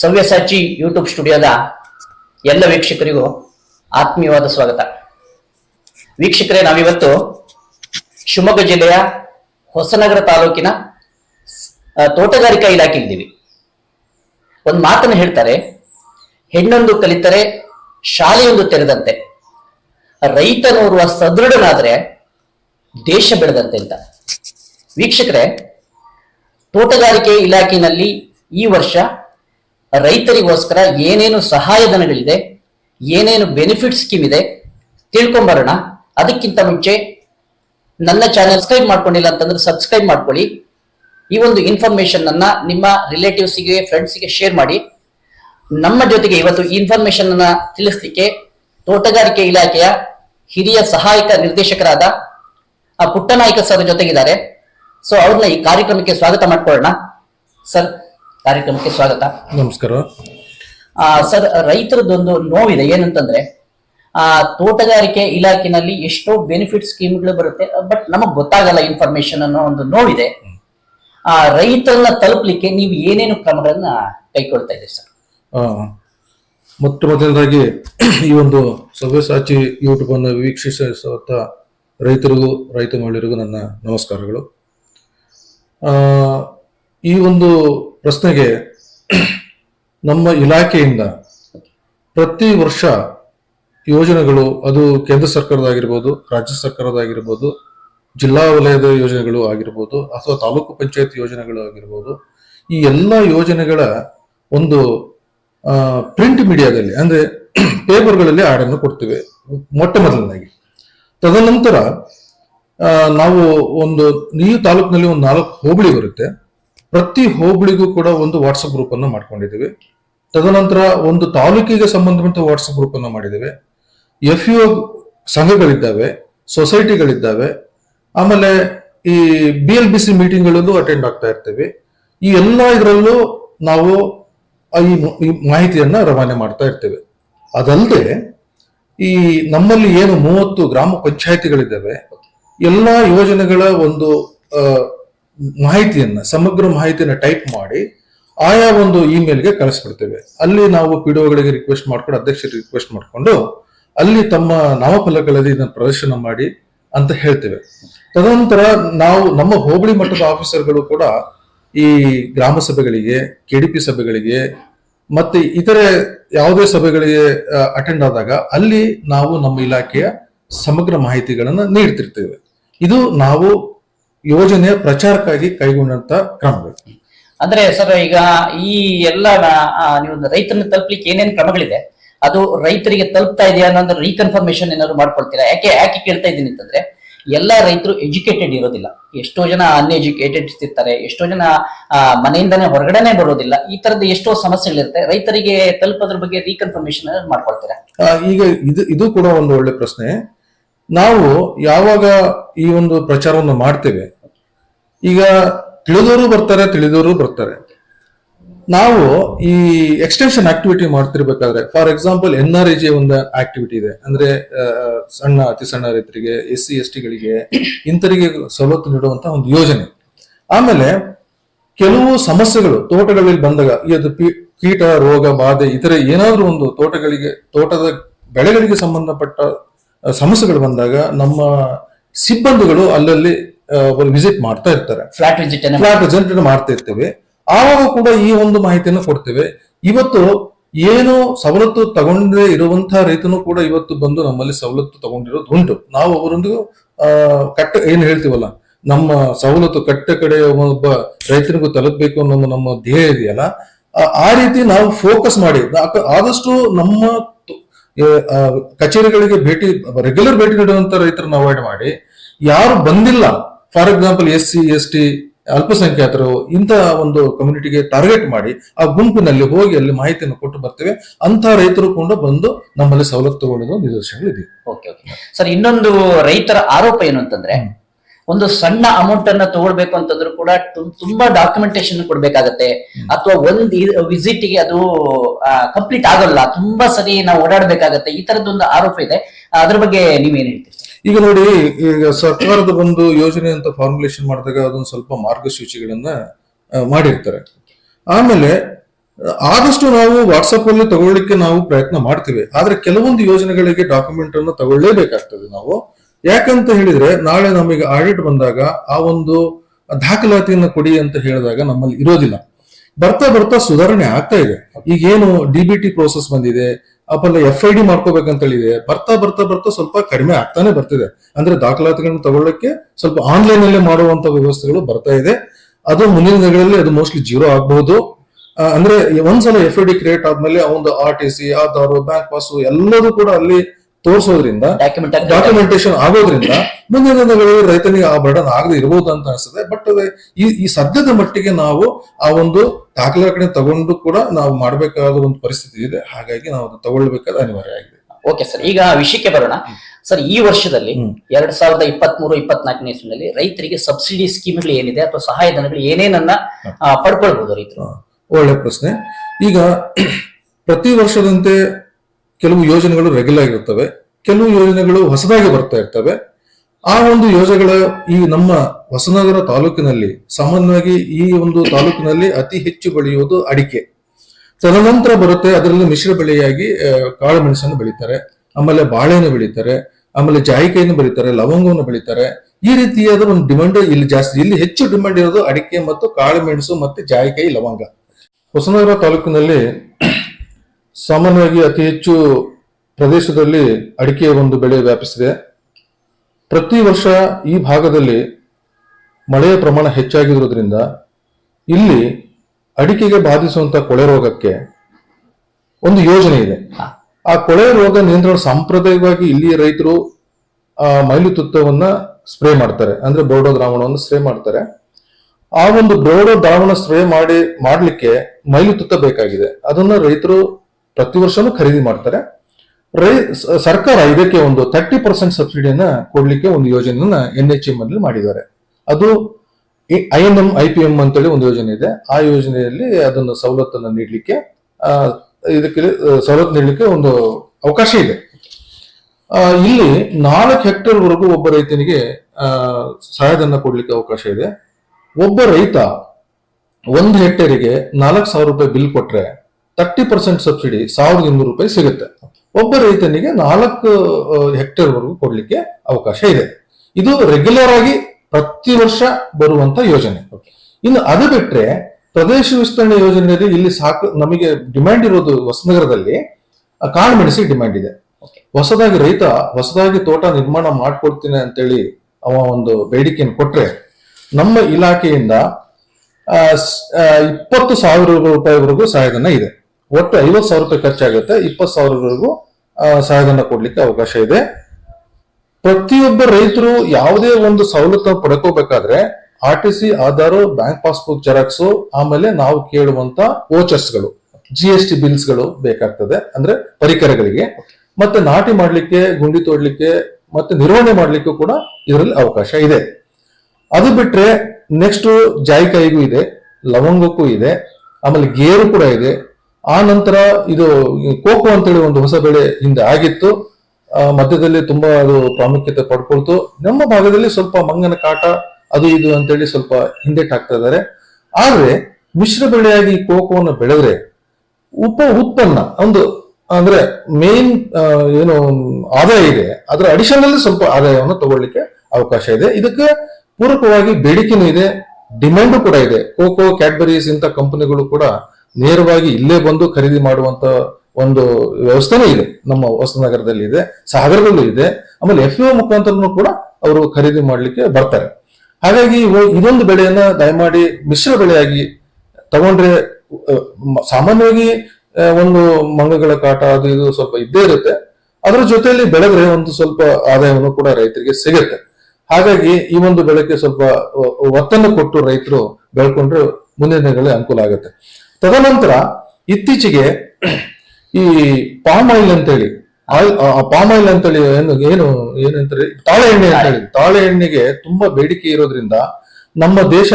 ಸವ್ಯಸಾಚಿ YouTube ಸ್ಟುಡಿಯೋದ ಎಲ್ಲ ವೀಕ್ಷಕರಿಗೂ ಆತ್ಮೀಯವಾದ ಸ್ವಾಗತ. ವೀಕ್ಷಕರೇ, ನಾವಿವತ್ತು ಶಿವಮೊಗ್ಗ ಜಿಲ್ಲೆಯ ಹೊಸನಗರ ತಾಲೂಕಿನ ತೋಟಗಾರಿಕಾ ಇಲಾಖೆ ಇದ್ದೀವಿ ಒಂದು ಮಾತನ್ನು ಹೇಳ್ತಾರೆ, ಹೆಣ್ಣೊಂದು ಕಲಿತರೆ ಶಾಲೆಯೊಂದು ತೆರೆದಂತೆ, ರೈತನೋರ್ವ ಸದೃಢನಾದರೆ ದೇಶ ಬೆಳೆದಂತೆ ಅಂತ. ವೀಕ್ಷಕರೇ, ತೋಟಗಾರಿಕೆ ಇಲಾಖೆಯಲ್ಲಿ ಈ ವರ್ಷ ರೈತರಿಗೋಸ್ಕರ ಏನೇನು ಸಹಾಯಧನಗಳಿದೆ ಏನೇನು ಬೆನಿಫಿಟ್ ಸ್ಕೀಮ್ ಇದೆ ತಿಳ್ಕೊಂಬರೋಣ. ಅದಕ್ಕಿಂತ ಮುಂಚೆ ನನ್ನ ಚಾನೆಲ್ ಸಬ್ಸ್ಕ್ರೈಬ್ ಮಾಡ್ಕೊಂಡಿಲ್ಲ ಅಂತಂದ್ರೆ ಸಬ್ಸ್ಕ್ರೈಬ್ ಮಾಡ್ಕೊಳ್ಳಿ. ಈ ಒಂದು ಇನ್ಫಾರ್ಮೇಶನ್ ಅನ್ನ ನಿಮ್ಮ ರಿಲೇಟಿವ್ಸ್ಗೆ ಫ್ರೆಂಡ್ಸ್ಗೆ ಶೇರ್ ಮಾಡಿ. ನಮ್ಮ ಜೊತೆಗೆ ಇವತ್ತು ಈ ಇನ್ಫಾರ್ಮೇಶನ್ ಅನ್ನ ತಿಳಿಸ್ಲಿಕ್ಕೆ ತೋಟಗಾರಿಕೆ ಇಲಾಖೆಯ ಹಿರಿಯ ಸಹಾಯಕ ನಿರ್ದೇಶಕರಾದ ಆ ಪುಟ್ಟನಾಯಕ ಸರ್ ಜೊತೆಗಿದ್ದಾರೆ. ಸೊ ಅವ್ರನ್ನ ಈ ಕಾರ್ಯಕ್ರಮಕ್ಕೆ ಸ್ವಾಗತ ಮಾಡ್ಕೊಳ್ಳೋಣ. ಸರ್ ಕಾರ್ಯಕ್ರಮಕ್ಕೆ ಸ್ವಾಗತ. ನಮಸ್ಕಾರ. ಆ ಸರ್ ರೈತರದೊಂದು ನೋವಿದೆ. ಏನಂತಂದ್ರೆ ಆ ತೋಟಗಾರಿಕೆ ಇಲಾಖೆನಲ್ಲಿ ಎಷ್ಟೋ ಬೆನಿಫಿಟ್ ಸ್ಕೀಮ್ಗಳು ಬರುತ್ತೆ ಬಟ್ ನಮಗ್ ಗೊತ್ತಾಗಲ್ಲ ಇನ್ಫಾರ್ಮೇಶನ್ ಅನ್ನೋ ಒಂದು ನೋವಿದೆ. ಆ ರೈತರನ್ನ ತಲುಪಲಿಕ್ಕೆ ನೀವು ಏನೇನು ಕ್ರಮಗಳನ್ನ ಕೈಗೊಳ್ತಾ ಇದ್ದೀರಿ ಸರ್? ಮೊತ್ತ ಮೊದಲದಾಗಿ ಈ ಒಂದು ಸವ್ಯಸಾಚಿ ಯೂಟ್ಯೂಬ್ ಅನ್ನು ವೀಕ್ಷಿಸುವಂತ ರೈತರಿಗೂ ರೈತ ಮಹಿಳೆಯರಿಗೂ ನನ್ನ ನಮಸ್ಕಾರಗಳು. ಆ, ಈ ಒಂದು ಪ್ರಶ್ನೆಗೆ ನಮ್ಮ ಇಲಾಖೆಯಿಂದ ಪ್ರತಿ ವರ್ಷ ಯೋಜನೆಗಳು, ಅದು ಕೇಂದ್ರ ಸರ್ಕಾರದಾಗಿರ್ಬೋದು ರಾಜ್ಯ ಸರ್ಕಾರದಾಗಿರ್ಬೋದು ಜಿಲ್ಲಾ ವಲಯದ ಯೋಜನೆಗಳು ಆಗಿರ್ಬೋದು, ಅಥವಾ ತಾಲೂಕು ಪಂಚಾಯತ್ ಯೋಜನೆಗಳು ಆಗಿರ್ಬೋದು, ಈ ಎಲ್ಲ ಯೋಜನೆಗಳ ಒಂದು ಪ್ರಿಂಟ್ ಮೀಡಿಯಾದಲ್ಲಿ ಅಂದ್ರೆ ಪೇಪರ್ಗಳಲ್ಲಿ ಆಡನ್ನು ಕೊಡ್ತೇವೆ, ಮೊಟ್ಟ ಮೊದಲನೇದಾಗಿ. ತದನಂತರ ನಾವು ಒಂದು ನೀವು ತಾಲೂಕಿನಲ್ಲಿ ಒಂದು ನಾಲ್ಕು ಹೋಬಳಿ ಬರುತ್ತೆ. ಪ್ರತಿ ಹೋಬಳಿಗೂ ಕೂಡ ಒಂದು ವಾಟ್ಸಪ್ ಗ್ರೂಪ್ ಅನ್ನು ಮಾಡ್ಕೊಂಡಿದ್ದೀವಿ. ತದನಂತರ ಒಂದು ತಾಲೂಕಿಗೆ ಸಂಬಂಧಪಟ್ಟ ವಾಟ್ಸಪ್ ಗ್ರೂಪ್ ಅನ್ನು ಮಾಡಿದ್ದೇವೆ. ಎಫ್ ಯು ಸಂಘಗಳಿದ್ದಾವೆ ಸೊಸೈಟಿಗಳಿದ್ದಾವೆ ಆಮೇಲೆ ಈ ಬಿ ಎಲ್ ಬಿ ಸಿ ಮೀಟಿಂಗ್ಗಳಲ್ಲೂ ಅಟೆಂಡ್ ಆಗ್ತಾ ಇರ್ತೇವೆ. ಈ ಎಲ್ಲ ಇದರಲ್ಲೂ ನಾವು ಈ ಮಾಹಿತಿಯನ್ನ ರವಾನೆ ಮಾಡ್ತಾ ಇರ್ತೇವೆ. ಅದಲ್ಲದೆ ಈ ನಮ್ಮಲ್ಲಿ ಏನು ಮೂವತ್ತು ಗ್ರಾಮ ಪಂಚಾಯತಿಗಳಿದ್ದಾವೆ, ಎಲ್ಲ ಯೋಜನೆಗಳ ಒಂದು ಮಾಹಿತಿಯನ್ನ, ಸಮಗ್ರ ಮಾಹಿತಿಯನ್ನ ಟೈಪ್ ಮಾಡಿ ಆಯಾ ಒಂದು ಇಮೇಲ್ಗೆ ಕಳಿಸ್ಬಿಡ್ತೇವೆ. ಅಲ್ಲಿ ನಾವು ಪಿ ಗಳಿಗೆ ರಿಕ್ವೆಸ್ಟ್ ಮಾಡ್ಕೊಂಡು, ಅಧ್ಯಕ್ಷರಿಗೆ ರಿಕ್ವೆಸ್ಟ್ ಮಾಡ್ಕೊಂಡು, ಅಲ್ಲಿ ತಮ್ಮ ನಾಮಫಲಕಗಳಲ್ಲಿ ಇದನ್ನು ಪ್ರದರ್ಶನ ಮಾಡಿ ಅಂತ ಹೇಳ್ತೇವೆ. ತದನಂತರ ನಾವು ನಮ್ಮ ಹೋಬಳಿ ಮಟ್ಟದ ಆಫೀಸರ್ಗಳು ಕೂಡ ಈ ಗ್ರಾಮ ಸಭೆಗಳಿಗೆ ಕೆಡಿಪಿ ಸಭೆಗಳಿಗೆ, ಮತ್ತೆ ಇತರೆ ಯಾವುದೇ ಸಭೆಗಳಿಗೆ ಅಟೆಂಡ್ ಆದಾಗ ಅಲ್ಲಿ ನಾವು ನಮ್ಮ ಇಲಾಖೆಯ ಸಮಗ್ರ ಮಾಹಿತಿಗಳನ್ನು ನೀಡ್ತಿರ್ತೇವೆ. ಇದು ನಾವು ಯೋಜನೆಯ ಪ್ರಚಾರಕ್ಕಾಗಿ ಕೈಗೊಂಡಂತ ಕ್ರಮಗಳು. ಅಂದ್ರೆ ಸರ್ ಈಗ ಈ ಎಲ್ಲ ನೀವು ರೈತರನ್ನ ತಲುಪಲಿಕ್ಕೆ ಏನೇನು ಕ್ರಮಗಳಿದೆ? ಅದು ರೈತರಿಗೆ ತಲುಪ್ತಾ ಇದೆಯಾ ಅನ್ನೋದು ರೀಕನ್ಫರ್ಮೇಶನ್ ಏನಾದ್ರು ಮಾಡ್ಕೊಳ್ತೀರಾ? ಯಾಕೆ ಯಾಕೆ ಕೇಳ್ತಾ ಇದ್ದೀನಿ ಅಂತಂದ್ರೆ ಎಲ್ಲಾ ರೈತರು ಎಜುಕೇಟೆಡ್ ಇರೋದಿಲ್ಲ. ಎಷ್ಟೋ ಜನ ಅನ್ಎಜುಕೇಟೆಡ್ ಇರ್ತಾರೆ ಎಷ್ಟೋ ಜನ ಮನೆಯಿಂದನೇ ಹೊರಗಡೆನೆ ಬರೋದಿಲ್ಲ. ಈ ತರದ ಎಷ್ಟೋ ಸಮಸ್ಯೆಗಳಿರುತ್ತೆ. ರೈತರಿಗೆ ತಲುಪೋದ್ರ ಬಗ್ಗೆ ರೀಕನ್ಫರ್ಮೇಶನ್ ಮಾಡ್ಕೊಳ್ತೀರಾ? ಈಗ ಇದು ಇದು ಕೂಡ ಒಂದು ಒಳ್ಳೆ ಪ್ರಶ್ನೆ. ನಾವು ಯಾವಾಗ ಈ ಒಂದು ಪ್ರಚಾರವನ್ನು ಮಾಡ್ತೇವೆ? ಈಗ ತಿಳಿದವರು ಬರ್ತಾರೆ ತಿಳಿದವರು ಬರ್ತಾರೆ. ನಾವು ಈ extension activity ಮಾಡ್ತಿರ್ಬೇಕಾದ್ರೆ for example N R G ಒಂದು ಆಕ್ಟಿವಿಟಿ ಇದೆ. ಅಂದ್ರೆ ಸಣ್ಣ, ಅತಿ ಸಣ್ಣ ರೈತರಿಗೆ ಎಸ್ ಸಿ ಎಸ್ ಟಿಗಳಿಗೆ ಇಂಥರಿಗೆ ಸವಲತ್ತು ನೀಡುವಂತ ಒಂದು ಯೋಜನೆ. ಆಮೇಲೆ ಕೆಲವು ಸಮಸ್ಯೆಗಳು ತೋಟಗಳಲ್ಲಿ ಬಂದಾಗ, ಈ ಅದು ಪಿ- ಕೀಟ, ರೋಗ, ಬಾಧೆ ಇತರೆ ಏನಾದ್ರೂ ಒಂದು ತೋಟಗಳಿಗೆ, ತೋಟದ ಬೆಳೆಗಳಿಗೆ ಸಂಬಂಧಪಟ್ಟ ಸಮಸ್ಯೆಗಳು ಬಂದಾಗ ನಮ್ಮ ಸಿಬ್ಬಂದಿಗಳು ಅಲ್ಲಲ್ಲಿ ವಿಸಿಟ್ ಮಾಡ್ತಾ ಇರ್ತಾರೆ. ಫ್ಲಾಟ್ ವಿಸಿಟ್ ಫ್ಲಾಟ್ ಮಾಡ್ತಾ ಇರ್ತೇವೆ. ಆವಾಗ ಕೂಡ ಈ ಒಂದು ಮಾಹಿತಿಯನ್ನು ಕೊಡ್ತೇವೆ. ಇವತ್ತು ಏನು ಸವಲತ್ತು ತಗೊಂಡೇ ಇರುವಂತಹ ರೈತನು ಕೂಡ ಇವತ್ತು ಬಂದು ನಮ್ಮಲ್ಲಿ ಸವಲತ್ತು ತಗೊಂಡಿರೋದು ಉಂಟು. ನಾವು ಅವರೊಂದು ಕಟ್ಟ ಏನ್ ಹೇಳ್ತೀವಲ್ಲ ನಮ್ಮ ಸವಲತ್ತು ಕಟ್ಟ ಕಡೆ ಒಬ್ಬ ರೈತನಿಗೂ ತಲುಪಬೇಕು ಅನ್ನೋ ಒಂದು ನಮ್ಮ ಧ್ಯೇಯ ಇದೆಯಲ್ಲ. ಆ- ರೀತಿ ನಾವು ಫೋಕಸ್ ಮಾಡಿ ಆದಷ್ಟು ನಮ್ಮ ಕಚೇರಿಗಳಿಗೆ ಭೇಟಿ ರೆಗ್ಯುಲರ್ ಭೇಟಿ ನೀಡುವಂತ ರೈತರನ್ನ ಅವಾಯ್ಡ್ ಮಾಡಿ ಯಾರು ಬಂದಿಲ್ಲ for example S C S T ಅಲ್ಪಸಂಖ್ಯಾತರು ಇಂತಹ ಒಂದು ಕಮ್ಯುನಿಟಿಗೆ ಟಾರ್ಗೆಟ್ ಮಾಡಿ ಆ ಗುಂಪಿನಲ್ಲಿ ಹೋಗಿ ಅಲ್ಲಿ ಮಾಹಿತಿಯನ್ನು ಕೊಟ್ಟು ಬರ್ತೇವೆ. ಅಂತ ರೈತರು ಕೂಡ ಬಂದು ನಮ್ಮಲ್ಲಿ ಸವಲತ್ತು ತಗೊಳ್ಳೋದು ನಿದರ್ಶನಗಳಿದೆ ಓಕೆ ಸರ್ ಇನ್ನೊಂದು ರೈತರ ಆರೋಪ ಏನು ಅಂತಂದ್ರೆ ಒಂದು ಸಣ್ಣ ಅಮೌಂಟ್ ಅನ್ನ ತಗೊಳ್ಬೇಕು ಅಂತಂದ್ರೂ ಕೂಡ ತುಂಬಾ ಡಾಕ್ಯುಮೆಂಟೇಶನ್ ಕೊಡ್ಬೇಕಾಗತ್ತೆ. ಅಥವಾ ಒಂದ್ ವಿಸಿಟ್ಗೆ ಅದು ಕಂಪ್ಲೀಟ್ ಆಗಲ್ಲ. ತುಂಬಾ ಸರಿ ನಾವು ಓಡಾಡ್ಬೇಕಾಗತ್ತೆ. ಈ ತರದೊಂದು ಆರೋಪ ಇದೆ. ಅದ್ರ ಬಗ್ಗೆ ನೀವೇನ್ ಹೇಳ್ತೀರಿ? ಈಗ ನೋಡಿ ಈಗ ಸರ್ಕಾರದ ಒಂದು ಯೋಜನೆ ಅಂತ ಫಾರ್ಮುಲೇಷನ್ ಮಾಡಿದಾಗ ಅದೊಂದು ಸ್ವಲ್ಪ ಮಾರ್ಗಸೂಚಿಗಳನ್ನ ಮಾಡಿರ್ತಾರೆ. ಆಮೇಲೆ ಆದಷ್ಟು ನಾವು ವಾಟ್ಸಪ್ ಅಲ್ಲಿ ತಗೊಳ್ಳಿಕ್ಕೆ ನಾವು ಪ್ರಯತ್ನ ಮಾಡ್ತೀವಿ. ಆದ್ರೆ ಕೆಲವೊಂದು ಯೋಜನೆಗಳಿಗೆ ಡಾಕ್ಯುಮೆಂಟ್ ಅನ್ನು ತಗೊಳ್ಳೇಬೇಕಾಗ್ತದೆ ನಾವು. ಯಾಕಂತ ಹೇಳಿದ್ರೆ ನಾಳೆ ನಮಗೆ ಆಡಿಟ್ ಬಂದಾಗ ಆ ಒಂದು ದಾಖಲಾತಿಯನ್ನು ಕೊಡಿ ಅಂತ ಹೇಳಿದಾಗ ನಮ್ಮಲ್ಲಿ ಇರೋದಿಲ್ಲ. ಬರ್ತಾ ಬರ್ತಾ ಸುಧಾರಣೆ ಆಗ್ತಾ ಇದೆ. ಈಗೇನು ಡಿ ಬಿ ಟಿ ಪ್ರೋಸೆಸ್ ಬಂದಿದೆ, ಆಮೇಲೆ ಎಫ್ ಐ ಡಿ ಮಾಡ್ಕೋಬೇಕಂತ ಹೇಳಿದೆ ಬರ್ತಾ ಬರ್ತಾ ಬರ್ತಾ ಸ್ವಲ್ಪ ಕಡಿಮೆ ಆಗ್ತಾನೆ ಬರ್ತಿದೆ. ಅಂದ್ರೆ ದಾಖಲಾತಿಗಳನ್ನ ತಗೊಳ್ಳಕ್ಕೆ ಸ್ವಲ್ಪ ಆನ್ಲೈನ್ ಅಲ್ಲೇ ಮಾಡುವಂತ ವ್ಯವಸ್ಥೆಗಳು ಬರ್ತಾ ಇದೆ. ಅದು ಮುಂದಿನ ದಿನಗಳಲ್ಲಿ ಅದು ಮೋಸ್ಟ್ಲಿ ಜೀರೋ ಆಗಬಹುದು. ಅಂದ್ರೆ ಒಂದ್ಸಲ ಎಫ್ ಐ ಡಿ ಕ್ರಿಯೇಟ್ ಆದ್ಮೇಲೆ ಒಂದು R T C Aadhaar bank pass ಎಲ್ಲದೂ ಕೂಡ ಅಲ್ಲಿ ತೋರಿಸೋದ್ರಿಂದ ಡಾಕ್ಯುಮೆಂಟ್ ಡಾಕ್ಯುಮೆಂಟೇಶನ್ ಆಗೋದ್ರಿಂದ ಮುಂದಿನ ದಿನಗಳಲ್ಲಿ ರೈತನಿಗೆ ಆ ಬರ್ಡನ್ ಆಗದೆ ಇರಬಹುದು ಅಂತ ಅನಿಸ್ತದೆ ಬಟ್ ಈ ಈ ಸದ್ಯದ ಮಟ್ಟಿಗೆ ನಾವು ಆ ಒಂದು ದಾಖಲೆ ಕಡೆ ತಗೊಂಡು ಕೂಡ ನಾವು ಮಾಡಬೇಕಾದ ಒಂದು ಪರಿಸ್ಥಿತಿ ಇದೆ. ಹಾಗಾಗಿ ನಾವು ಅದು ತಗೊಳ್ಬೇಕಾದ ಅನಿವಾರ್ಯ ಆಗಿದೆ. ಓಕೆ ಸರ್ ಈಗ ವಿಷಯಕ್ಕೆ ಬರೋಣ. ಸರ್ ಈ ವರ್ಷದಲ್ಲಿ. ಎರಡ್ ಸಾವಿರದ ಇಪ್ಪತ್ತ್ ಮೂರು ಇಪ್ಪತ್ನಾಲ್ಕನೇ ಇಸ್ವಿನಲ್ಲಿ ರೈತರಿಗೆ ಸಬ್ಸಿಡಿ ಸ್ಕೀಮ್ಗಳು ಏನಿದೆ ಅಥವಾ ಸಹಾಯಧನಗಳು ಏನೇನನ್ನ ಪಡ್ಕೊಳ್ಬಹುದು ರೈತರು? ಒಳ್ಳೆ ಪ್ರಶ್ನೆ. ಈಗ ಪ್ರತಿ ವರ್ಷದಂತೆ ಕೆಲವು ಯೋಜನೆಗಳು ರೆಗ್ಯುಲರ್ ಆಗಿರ್ತವೆ ಕೆಲವು ಯೋಜನೆಗಳು ಹೊಸದಾಗಿ ಬರ್ತಾ ಇರ್ತವೆ. ಆ ಒಂದು ಯೋಜನೆಗಳ ಈ ನಮ್ಮ ಹೊಸನಗರ ತಾಲೂಕಿನಲ್ಲಿ ಸಾಮಾನ್ಯವಾಗಿ ಈ ಒಂದು ತಾಲೂಕಿನಲ್ಲಿ ಅತಿ ಹೆಚ್ಚು ಬೆಳೆಯುವುದು ಅಡಿಕೆ. ತದನಂತರ ಬರುತ್ತೆ ಅದರಲ್ಲಿ ಮಿಶ್ರ ಬೆಳೆಯಾಗಿ ಕಾಳು ಮೆಣಸನ್ನು ಬೆಳೀತಾರೆ, ಆಮೇಲೆ ಬಾಳೆಯನ್ನು ಬೆಳೀತಾರೆ, ಆಮೇಲೆ ಜಾಯಿಕಾಯಿನ ಬೆಳೀತಾರೆ, ಲವಂಗವನ್ನು ಬೆಳೀತಾರೆ. ಈ ರೀತಿಯಾದ ಒಂದು ಡಿಮಾಂಡ್ ಇಲ್ಲಿ ಜಾಸ್ತಿ, ಇಲ್ಲಿ ಹೆಚ್ಚು ಡಿಮಾಂಡ್ ಇರೋದು ಅಡಿಕೆ ಮತ್ತು ಕಾಳು ಮೆಣಸು ಮತ್ತೆ ಜಾಯಿಕಾಯಿ, ಲವಂಗ. ಹೊಸನಗರ ತಾಲೂಕಿನಲ್ಲಿ ಸಾಮಾನ್ಯವಾಗಿ ಅತಿ ಹೆಚ್ಚು ಪ್ರದೇಶದಲ್ಲಿ ಅಡಿಕೆಯ ಒಂದು ಬೆಳೆ ವ್ಯಾಪಿಸಿದೆ. ಪ್ರತಿ ವರ್ಷ ಈ ಭಾಗದಲ್ಲಿ ಮಳೆಯ ಪ್ರಮಾಣ ಹೆಚ್ಚಾಗಿರುವುದರಿಂದ ಇಲ್ಲಿ ಅಡಿಕೆಗೆ ಬಾಧಿಸುವಂತ ಕೊಳೆ ರೋಗಕ್ಕೆ ಒಂದು ಯೋಜನೆ ಇದೆ. ಆ ಕೊಳೆ ರೋಗ ನಿಯಂತ್ರಣ ಸಾಂಪ್ರದಾಯಿಕವಾಗಿ ಇಲ್ಲಿಯ ರೈತರು ಆ ಮೈಲು ತುತ್ತವನ್ನ ಸ್ಪ್ರೇ ಮಾಡ್ತಾರೆ. ಅಂದ್ರೆ ಬೋರ್ಡೋ ದ್ರಾವಣವನ್ನು ಸ್ಪ್ರೇ ಮಾಡ್ತಾರೆ. ಆ ಒಂದು ಬೋರ್ಡೋ ದ್ರಾವಣ ಸ್ಪ್ರೇ ಮಾಡಿ ಮಾಡಲಿಕ್ಕೆ ಮೈಲು ತುತ್ತ ಬೇಕಾಗಿದೆ. ಅದನ್ನ ರೈತರು ಪ್ರತಿ ವರ್ಷನೂ ಖರೀದಿ ಮಾಡ್ತಾರೆ. ರೈ ಸರ್ಕಾರ ಇದಕ್ಕೆ ಒಂದು ತರ್ಟಿ ಪರ್ಸೆಂಟ್ ಸಬ್ಸಿಡಿಯನ್ನ ಕೊಡ್ಲಿಕ್ಕೆ ಒಂದು ಯೋಜನೆಯನ್ನ ಎನ್ ಎಚ್ ಎಂ ಅಲ್ಲಿ ಮಾಡಿದ್ದಾರೆ. ಅದು I N M I P M ಅಂತೇಳಿ ಒಂದು ಯೋಜನೆ ಇದೆ. ಆ ಯೋಜನೆಯಲ್ಲಿ ಅದನ್ನು ಸವಲತ್ತನ್ನು ನೀಡಲಿಕ್ಕೆ ಇದಕ್ಕೆ ಸವಲತ್ತು ನೀಡಲಿಕ್ಕೆ ಒಂದು ಅವಕಾಶ ಇದೆ. ಇಲ್ಲಿ ನಾಲ್ಕು ಹೆಕ್ಟೇರ್ ವರೆಗೂ ಒಬ್ಬ ರೈತನಿಗೆ ಸಹಾಯಧನ ಕೊಡ್ಲಿಕ್ಕೆ ಅವಕಾಶ ಇದೆ. ಒಬ್ಬ ರೈತ ಒಂದು ಹೆಕ್ಟೇರಿಗೆ ನಾಲ್ಕು ಸಾವಿರ ರೂಪಾಯಿ ಬಿಲ್ ಕೊಟ್ರೆ ತರ್ಟಿ ಪರ್ಸೆಂಟ್ ಸಬ್ಸಿಡಿ ಸಾವಿರದ ಇನ್ನೂರು ರೂಪಾಯಿ ಸಿಗುತ್ತೆ. ಒಬ್ಬ ರೈತನಿಗೆ ನಾಲ್ಕು ಹೆಕ್ಟೇರ್ ವರೆಗೂ ಕೊಡ್ಲಿಕ್ಕೆ ಅವಕಾಶ ಇದೆ. ಇದು ರೆಗ್ಯುಲರ್ ಆಗಿ ಪ್ರತಿ ವರ್ಷ ಬರುವಂತ ಯೋಜನೆ. ಇನ್ನು ಅದು ಬಿಟ್ರೆ ಪ್ರದೇಶ ವಿಸ್ತರಣೆ ಯೋಜನೆಯಲ್ಲಿ ಇಲ್ಲಿ ಸಾಕು ನಮಗೆ ಡಿಮ್ಯಾಂಡ್ ಇರೋದು ಹೊಸನಗರದಲ್ಲಿ ಆ, ಕಾಳು ಮೆಣಸಿಗೆ ಡಿಮ್ಯಾಂಡ್ ಇದೆ. ಹೊಸದಾಗಿ ರೈತ ಹೊಸದಾಗಿ ತೋಟ ನಿರ್ಮಾಣ ಮಾಡ್ಕೊಡ್ತೀನಿ ಅಂತೇಳಿ ಅವ ಒಂದು ಬೇಡಿಕೆಯನ್ನು ಕೊಟ್ರೆ ನಮ್ಮ ಇಲಾಖೆಯಿಂದ ಇಪ್ಪತ್ತು ಸಾವಿರ ರೂಪಾಯಿವರೆಗೂ ಸಹಾಯಧನ ಇದೆ. ಒಟ್ಟು ಐವತ್ತು ಸಾವಿರ ರೂಪಾಯಿ ಖರ್ಚಾಗುತ್ತೆ. ಇಪ್ಪತ್ತು ಸಾವಿರವರೆಗೂ ಸಹಾಯಧನ ಕೊಡ್ಲಿಕ್ಕೆ ಅವಕಾಶ ಇದೆ. ಪ್ರತಿಯೊಬ್ಬ ರೈತರು ಯಾವುದೇ ಒಂದು ಸವಲತ್ತು ಪಡ್ಕೋಬೇಕಾದ್ರೆ R T C, Aadhaar, bank passbook, xerox, ಆಮೇಲೆ ನಾವು ಕೇಳುವಂತ ಗಳು ಜಿ ಎಸ್ ಟಿ ಬಿಲ್ಸ್ಗಳು ಬೇಕಾಗ್ತದೆ. ಅಂದ್ರೆ ಪರಿಕರಗಳಿಗೆ. ಮತ್ತೆ ನಾಟಿ ಮಾಡಲಿಕ್ಕೆ, ಗುಂಡಿ ತೋಡ್ಲಿಕ್ಕೆ, ಮತ್ತೆ ನಿರ್ವಹಣೆ ಮಾಡ್ಲಿಕ್ಕೂ ಕೂಡ ಇದರಲ್ಲಿ ಅವಕಾಶ ಇದೆ. ಅದು ಬಿಟ್ರೆ ನೆಕ್ಸ್ಟ್ ಜಾಯಿಕಾಯಿಗೂ ಇದೆ, ಲವಂಗಕ್ಕೂ ಇದೆ, ಆಮೇಲೆ ಗೇರು ಕೂಡ ಇದೆ. ಆ ನಂತರ ಇದು ಕೋಕೋ ಅಂತೇಳಿ ಒಂದು ಹೊಸ ಬೆಳೆ ಹಿಂದೆ ಆಗಿತ್ತು. ಮಧ್ಯದಲ್ಲಿ ತುಂಬಾ ಅದು ಪ್ರಾಮುಖ್ಯತೆ ಪಡ್ಕೊಳ್ತು. ನಮ್ಮ ಭಾಗದಲ್ಲಿ ಸ್ವಲ್ಪ ಮಂಗನ ಕಾಟ, ಅದು ಇದು ಅಂತೇಳಿ ಸ್ವಲ್ಪ ಹಿಂದೆಟ್ಟಾಗ್ತಾ ಇದ್ದಾರೆ. ಆದ್ರೆ ಮಿಶ್ರ ಬೆಳೆಯಾಗಿ ಕೋಕೋವನ್ನು ಬೆಳೆದ್ರೆ ಉಪ ಉತ್ಪನ್ನ ಒಂದು, ಅಂದ್ರೆ ಮೇನ್ ಏನು ಆದಾಯ ಇದೆ. ಅದರ ಅಡಿಷನಲ್ ಸ್ವಲ್ಪ ಆದಾಯವನ್ನು ತಗೊಳ್ಳಿಕ್ಕೆ ಅವಕಾಶ ಇದೆ. ಇದಕ್ಕೆ ಪೂರಕವಾಗಿ ಬೇಡಿಕೆನೂ ಇದೆ. ಡಿಮ್ಯಾಂಡು ಕೂಡ ಇದೆ. ಕೋಕೋ ಕ್ಯಾಡ್ಬರೀಸ್ ಇಂಥ ಕಂಪನಿಗಳು ಕೂಡ ನೇರವಾಗಿ ಇಲ್ಲೇ ಬಂದು ಖರೀದಿ ಮಾಡುವಂತ ಒಂದು ವ್ಯವಸ್ಥೆನೂ ಇದೆ. ನಮ್ಮ ಹೊಸನಗರದಲ್ಲಿ ಇದೆ, ಸಾಗರದಲ್ಲೂ ಇದೆ. ಆಮೇಲೆ ಎಫ್ ಮುಖಾಂತರನು ಕೂಡ ಅವರು ಖರೀದಿ ಮಾಡ್ಲಿಕ್ಕೆ ಬರ್ತಾರೆ. ಹಾಗಾಗಿ ಇದೊಂದು ಬೆಳೆಯನ್ನ ದಯಮಾಡಿ ಮಿಶ್ರ ಬೆಳೆಯಾಗಿ ತಗೊಂಡ್ರೆ ಸಾಮಾನ್ಯವಾಗಿ ಒಂದು ಮಂಗಗಳ ಕಾಟ ಅದು ಇದು ಸ್ವಲ್ಪ ಇದ್ದೇ ಇರುತ್ತೆ. ಅದರ ಜೊತೆಯಲ್ಲಿ ಬೆಳೆದ್ರೆ ಒಂದು ಸ್ವಲ್ಪ ಆದಾಯವನ್ನು ಕೂಡ ರೈತರಿಗೆ ಸಿಗುತ್ತೆ. ಹಾಗಾಗಿ ಈ ಒಂದು ಬೆಳೆಗೆ ಸ್ವಲ್ಪ ಒತ್ತನ್ನು ಕೊಟ್ಟು ರೈತರು ಬೆಳ್ಕೊಂಡ್ರೆ ಮುಂದಿನ ದಿನಗಳಲ್ಲಿ ಅನುಕೂಲ ಆಗುತ್ತೆ. ತದನಂತರ ಇತ್ತೀಚೆಗೆ ಈ ಪಾಮ್ ಆಯಿಲ್ ಅಂತೇಳಿ ಆಯಿಲ್ ಪಾಮ್ ಆಯಿಲ್ ಅಂತೇಳಿ ಏನು ಏನು ಏನಂತಾರೆ ತಾಳೆ ಎಣ್ಣೆ ಅಂತ ಹೇಳಿ ತಾಳೆ ಎಣ್ಣೆಗೆ ತುಂಬಾ ಬೇಡಿಕೆ ಇರೋದ್ರಿಂದ ನಮ್ಮ ದೇಶ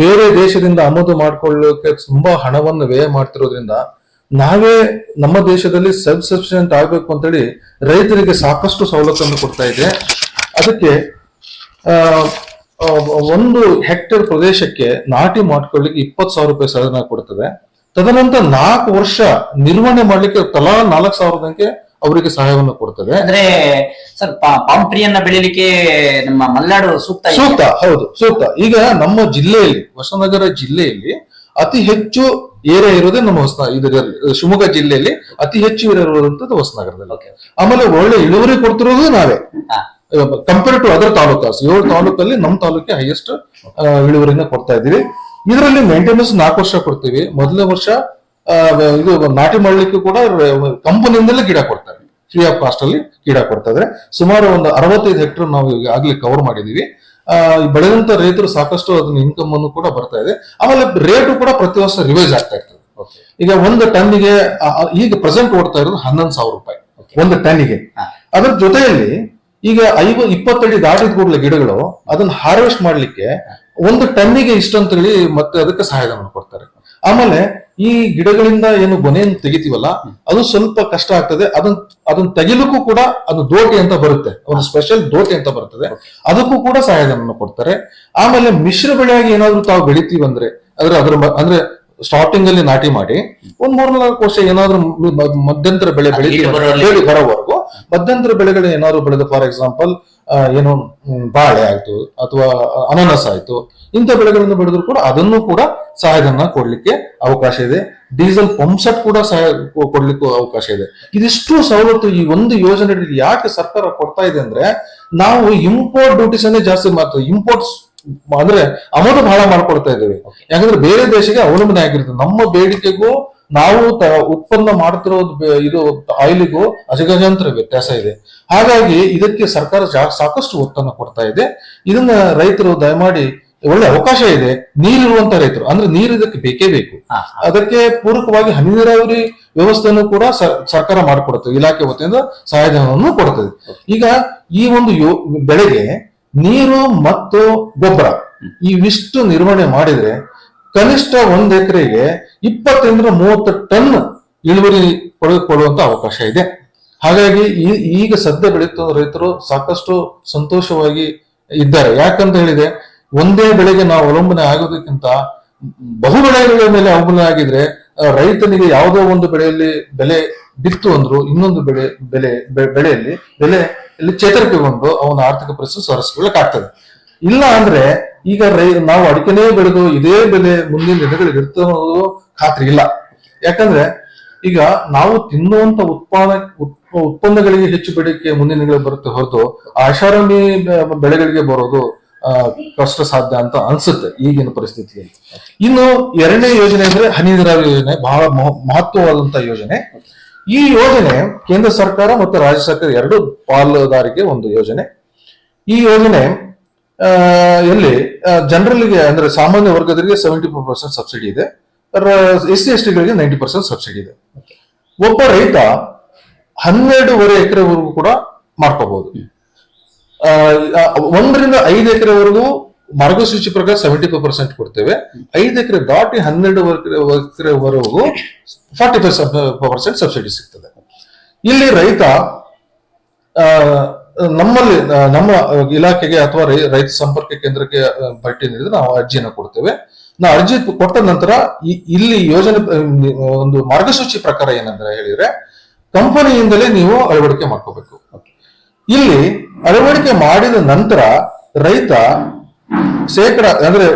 ಬೇರೆ ದೇಶದಿಂದ ಆಮದು ಮಾಡ್ಕೊಳ್ಳೋಕೆ ತುಂಬಾ ಹಣವನ್ನು ವ್ಯಯ ಮಾಡ್ತಿರೋದ್ರಿಂದ ನಾವೇ ನಮ್ಮ ದೇಶದಲ್ಲಿ ಸೆಲ್ಫ್ ಸಫಿಷಿಯಂಟ್ ಆಗ್ಬೇಕು ಅಂತೇಳಿ ರೈತರಿಗೆ ಸಾಕಷ್ಟು ಸವಲತ್ತನ್ನು ಕೊಡ್ತಾ ಇದೆ. ಅದಕ್ಕೆ ಒಂದು ಹೆಕ್ಟೇರ್ ಪ್ರದೇಶಕ್ಕೆ ನಾಟಿ ಮಾಡ್ಕೊಳ್ಳಿಕ್ಕೆ ಇಪ್ಪತ್ತು ಸಾವಿರ ರೂಪಾಯಿ ಸಾಧನ ಕೊಡ್ತದೆ. ತದನಂತರ ನಾಲ್ಕು ವರ್ಷ ನಿರ್ವಹಣೆ ಮಾಡ್ಲಿಕ್ಕೆ ತಲಾ ನಾಲ್ಕು ಸಾವಿರದಂಗೆ ಅವರಿಗೆ ಸಹಾಯವನ್ನು ಕೊಡ್ತದೆ. ಅಂದ್ರೆ ಸರ್ ಪಾಂಪ್ರಿಯನ್ನ ಬೆಳಿಲಿಕ್ಕೆ ನಮ್ಮ ಮಲ್ನಾಡು ಸೂಕ್ತ ಸೂಕ್ತ ಹೌದು ಸೂಕ್ತ. ಈಗ ನಮ್ಮ ಜಿಲ್ಲೆಯಲ್ಲಿ ಹೊಸನಗರ ಜಿಲ್ಲೆಯಲ್ಲಿ ಅತಿ ಹೆಚ್ಚು ಏರಿಯಾ ಇರೋದೇ ನಮ್ಮ ಹೊಸ ಇದರಲ್ಲಿ ಶಿವಮೊಗ್ಗ ಜಿಲ್ಲೆಯಲ್ಲಿ ಅತಿ ಹೆಚ್ಚು ಏರಿಯಾ ಇರುವಂತದ್ದು ಹೊಸನಗರದಲ್ಲಿ. ಆಮೇಲೆ ಒಳ್ಳೆ ಇಳುವರಿ ಕೊಡ್ತಿರೋದು ನಾವೇ. Compare to other talukas. ಏಳು ತಾಲೂಕಲ್ಲಿ ನಮ್ಮ ತಾಲೂಕಿಗೆ ಹೈಯೆಸ್ಟ್ ಇಳುವರಿನ ಕೊಡ್ತಾ ಇದೀವಿ ಇದರಲ್ಲಿ ಮೇಂಟೆನೆನ್ಸ್ ನಾಲ್ಕು ವರ್ಷ ಕೊಡ್ತೀವಿ. ಮೊದಲ ವರ್ಷ ಇದು ನಾಟಿ ಮಾಡಲಿಕ್ಕೆ ಕೂಡ ಕಂಪನಿಯಿಂದಲೇ ಗಿಡ ಕೊಡ್ತಾರೆ ಫ್ರೀ ಆಫ್ ಕಾಸ್ಟ್ ಅಲ್ಲಿ ಗಿಡ ಕೊಡ್ತಾ ಇದ್ರೆ ಸುಮಾರು ಒಂದು ಅರವತ್ತೈದು ಹೆಕ್ಟರ್ ನಾವು ಆಗ್ಲಿ ಕವರ್ ಮಾಡಿದೀವಿ ಬೆಳೆದಂತ ರೈತರು ಸಾಕಷ್ಟು ಅದನ್ನ ಇನ್ಕಮ್ ಅನ್ನು ಕೂಡ ಬರ್ತಾ ಇದೆ. ಆಮೇಲೆ ರೇಟು ಕೂಡ ಪ್ರತಿ ವರ್ಷ ರಿವೈಸ್ ಆಗ್ತಾ ಇರ್ತದೆ. ಈಗ ಒಂದು ಟನ್ನಿಗೆ ಈಗ ಪ್ರೆಸೆಂಟ್ ಓಡ್ತಾ ಇರೋದು ಹನ್ನೊಂದು ಸಾವಿರ ರೂಪಾಯಿ. ಒಂದು ಟನ್ನಿಗೆ. ಅದ್ರ ಜೊತೆಯಲ್ಲಿ ಈಗ ಐವ ಇಪ್ಪತ್ತಡಿ ದಾಟಿದ ಕೂಡಲೇ ಗಿಡಗಳು ಅದನ್ನ ಹಾರ್ವೆಸ್ಟ್ ಮಾಡ್ಲಿಕ್ಕೆ ಒಂದು ಟನ್ನಿಗೆ ಇಷ್ಟಂತೇಳಿ ಮತ್ತೆ ಅದಕ್ಕೆ ಸಹಾಯಧನ ಕೊಡ್ತಾರೆ. ಆಮೇಲೆ ಈ ಗಿಡಗಳಿಂದ ಏನು ಗೊನೆಯನ್ನು ತೆಗಿತೀವಲ್ಲ, ಅದು ಸ್ವಲ್ಪ ಕಷ್ಟ ಆಗ್ತದೆ. ಅದನ್ನ ಅದನ್ನ ತೆಗಿಲಿಕ್ಕೂ ಕೂಡ ಅದು ದೋಟಿ ಅಂತ ಬರುತ್ತೆ. ಒಂದು ಸ್ಪೆಷಲ್ ದೋಟಿ ಅಂತ ಬರ್ತದೆ. ಅದಕ್ಕೂ ಕೂಡ ಸಹಾಯಧನ ಕೊಡ್ತಾರೆ. ಆಮೇಲೆ ಮಿಶ್ರ ಬೆಳೆಯಾಗಿ ಏನಾದ್ರು ತಾವು ಬೆಳಿತೀವಂದ್ರೆ, ಅಂದ್ರೆ ಅದ್ರ ಅಂದ್ರೆ ಸ್ಟಾರ್ಟಿಂಗ್ ಅಲ್ಲಿ ನಾಟಿ ಮಾಡಿ ಒಂದ್ ಮೂರ್ನಾಲ್ಕು ವರ್ಷ ಏನಾದ್ರು ಮಧ್ಯಂತರ ಬೆಳೆ ಈಡು ಬರೋವರೆಗೆ. ಮಧ್ಯಂತರ ಬೆಳೆಗಳು ಏನಾದ್ರು ಬೆಳೆದ ಫಾರ್ ಎಕ್ಸಾಂಪಲ್ ಏನು ಬಾಳೆ ಆಯ್ತು ಅಥವಾ ಅನಾನಸ್ ಆಯ್ತು ಇಂಥ ಬೆಳೆಗಳನ್ನು ಬೆಳೆದ್ರು ಕೂಡ ಅದನ್ನು ಕೂಡ ಸಹಾಯಧನ ಕೊಡ್ಲಿಕ್ಕೆ ಅವಕಾಶ ಇದೆ. ಡೀಸೆಲ್ ಪಂಪ್ ಸೆಟ್ ಕೂಡ ಸಹಾಯ ಕೊಡ್ಲಿಕ್ಕೆ ಕೊಡ್ಲಿಕ್ಕೂ ಅವಕಾಶ ಇದೆ. ಇದಿಷ್ಟು ಸವಲತ್ತು ಈ ಒಂದು ಯೋಜನೆ ಯಾಕೆ ಸರ್ಕಾರ ಕೊಡ್ತಾ ಇದೆ ಅಂದ್ರೆ ನಾವು ಇಂಪೋರ್ಟ್ ಡ್ಯೂಟೀಸ್ ಅನ್ನೇ ಜಾಸ್ತಿ ಮಾಡ್ತೀವಿ. ಇಂಪೋರ್ಟ್ಸ್ ಅಂದ್ರೆ ಆಮದು ಬಹಳ ಮಾಡ್ಕೊಡ್ತಾ ಇದ್ದೇವೆ. ಯಾಕಂದ್ರೆ ಬೇರೆ ದೇಶಕ್ಕೆ ಅವಲಂಬನೆ ಆಗಿರುತ್ತೆ. ನಮ್ಮ ಬೇಡಿಕೆಗೂ ನಾವು ಉತ್ಪನ್ನ ಮಾಡ್ತಿರೋದು ಬೆ- ಇದು ಆಯಿಲಿಗೂ ಅಜಗಜಾಂತರ ವ್ಯತ್ಯಾಸ ಇದೆ. ಹಾಗಾಗಿ ಇದಕ್ಕೆ ಸರ್ಕಾರ ಸಾಕಷ್ಟು ಒತ್ತನ್ನು ಕೊಡ್ತಾ ಇದೆ. ಇದನ್ನ ರೈತರು ದಯಮಾಡಿ ಒಳ್ಳೆ ಅವಕಾಶ ಇದೆ. ನೀರಿರುವಂತ ರೈತರು. ಅಂದ್ರೆ ನೀರು ಇದಕ್ಕೆ ಬೇಕೇ ಬೇಕು. ಅದಕ್ಕೆ ಪೂರಕವಾಗಿ ಹನಿ ನೀರಾವರಿ ವ್ಯವಸ್ಥೆಯನ್ನು ಕೂಡ ಸರ್ಕಾರ ಮಾಡಿಕೊಡುತ್ತೆ. ಇಲಾಖೆ ವತಿಯಿಂದ ಸಹಾಯಧನವನ್ನು ಕೊಡುತ್ತದೆ ಈಗ ಈ ಒಂದು ಯೋ ಬೆಳೆಗೆ ನೀರು ಮತ್ತು ಗೊಬ್ಬರ. ಇವಿಷ್ಟು ನಿರ್ವಹಣೆ ಮಾಡಿದ್ರೆ ಕನಿಷ್ಠ ಒಂದ್ ಎಕರೆಗೆ ಇಪ್ಪತ್ತರಿಂದ ಮೂವತ್ತು ಟನ್ ಇಳುವರಿ ಪಡೆದುಕೊಳ್ಳುವಂತ ಅವಕಾಶ ಇದೆ. ಹಾಗಾಗಿ ಈಗ ಸದ್ಯ ಬೆಳೆಯುತ್ತ ರೈತರು ಸಾಕಷ್ಟು ಸಂತೋಷವಾಗಿ ಇದ್ದಾರೆ. ಯಾಕಂತ ಹೇಳಿದ್ರೆ ಒಂದೇ ಬೆಳೆಗೆ ನಾವು ಅವಲಂಬನೆ ಆಗೋದಕ್ಕಿಂತ ಬಹು ಬೆಳೆಗಳ ಮೇಲೆ ಅವಲಂಬನೆ ಆಗಿದ್ರೆ ರೈತನಿಗೆ ಯಾವುದೋ ಒಂದು ಬೆಳೆಯಲ್ಲಿ ಬೆಲೆ ಬಿತ್ತು ಅಂದ್ರು ಇನ್ನೊಂದು ಬೆಳೆ, ಬೆಲೆ ಬೆಳೆಯಲ್ಲಿ ಬೆಲೆ ಇಲ್ಲಿ ಚೇತರಿಕೆಗೊಂಡು ಅವನ ಆರ್ಥಿಕ ಪರಿಸ್ಥಿತಿ ಸುಧಾರಿಸ್ಕೊಳ್ಳಕ್ಕಾಗ್ತದೆ. ಇಲ್ಲ ಅಂದ್ರೆ ಈಗ ರೈ, ನಾವು ಅಡಿಕೆನೇ ಬೆಳೆದು ಇದೇ ಬೆಲೆ ಮುಂದಿನ ದಿನಗಳಿಗೆ ಇರ್ತದೆ ಅನ್ನೋದು ಖಾತ್ರಿ ಇಲ್ಲ. ಯಾಕಂದ್ರೆ ಈಗ ನಾವು ತಿನ್ನುವಂತ ಉತ್ಪಾದ ಉತ್- ಉತ್ಪನ್ನಗಳಿಗೆ ಹೆಚ್ಚು ಬೇಡಿಕೆ ಮುಂದಿನ ದಿನಗಳಿಗೆ ಬರುತ್ತೆ ಹೊರತು ಆಷಾರಾಮಿ ಬೆಳೆಗಳಿಗೆ ಬರೋದು ಕಷ್ಟ ಸಾಧ್ಯ ಅಂತ ಅನ್ಸುತ್ತೆ ಈಗಿನ ಪರಿಸ್ಥಿತಿಯಲ್ಲಿ. ಇನ್ನು ಎರಡನೇ ಯೋಜನೆ ಅಂದ್ರೆ ಹನಿ ನೀರಾವರಿ ಯೋಜನೆ ಬಹಳ ಮಹ- ಮಹತ್ವವಾದಂತ ಯೋಜನೆ. ಈ ಯೋಜನೆ ಕೇಂದ್ರ ಸರ್ಕಾರ ಮತ್ತು ರಾಜ್ಯ ಸರ್ಕಾರ ಎರಡು ಪಾಲುದಾರಿಕೆ ಒಂದು ಯೋಜನೆ. ಈ ಯೋಜನೆ ಎಲ್ಲಿ ಜನರಲ್ಗೆ ಅಂದ್ರೆ ಸಾಮಾನ್ಯ ವರ್ಗದವರಿಗೆ ಸೆವೆಂಟಿ ಫೋರ್ ಪರ್ಸೆಂಟ್ ಸಬ್ಸಿಡಿ ಇದೆ ಎಸ್ ಸಿ ಎಸ್ ಟಿಗಳಿಗೆ ನೈಂಟಿ ಪರ್ಸೆಂಟ್ ಸಬ್ಸಿಡಿ ಇದೆ. ಒಬ್ಬ ರೈತ ಹನ್ನೆರಡೂವರೆ ಎಕರೆವರೆಗೂ ಕೂಡ ಮಾಡ್ಕೋಬಹುದು ಒಂದರಿಂದ ಐದು ಎಕರೆವರೆಗೂ ಮಾರ್ಗಸೂಚಿ ಪ್ರಕಾರ ಸೆವೆಂಟಿ ಫೈವ್ ಪರ್ಸೆಂಟ್ ಕೊಡ್ತೇವೆ. ಐದು ಎಕರೆ ದಾಟಿ ಹನ್ನೆರಡು ಎಕರೆವರೆಗೂ ಫಾರ್ಟಿ ಫೈವ್ ಪರ್ಸೆಂಟ್ ಸಬ್ಸಿಡಿ ಸಿಗ್ತದೆ. ಇಲ್ಲಿ ರೈತ ನಮ್ಮಲ್ಲಿ ನಮ್ಮ ಇಲಾಖೆಗೆ ಅಥವಾ ರೈತ ಸಂಪರ್ಕ ಕೇಂದ್ರಕ್ಕೆ ಭೇಟಿ ನೀಡಿದ್ರೆ ನಾವು ಅರ್ಜಿಯನ್ನು ಕೊಡ್ತೇವೆ. ನಾವು ಅರ್ಜಿ ಕೊಟ್ಟ ನಂತರ ಇಲ್ಲಿ ಯೋಜನೆ ಒಂದು ಮಾರ್ಗಸೂಚಿ ಪ್ರಕಾರ ಏನಂದ್ರೆ ಹೇಳಿದ್ರೆ ಕಂಪನಿಯಿಂದಲೇ ನೀವು ಅಳವಡಿಕೆ ಮಾಡ್ಕೋಬೇಕು. ಇಲ್ಲಿ ಅಳವಡಿಕೆ ಮಾಡಿದ ನಂತರ ರೈತ ಶೇಕಡ, ಅಂದ್ರೆ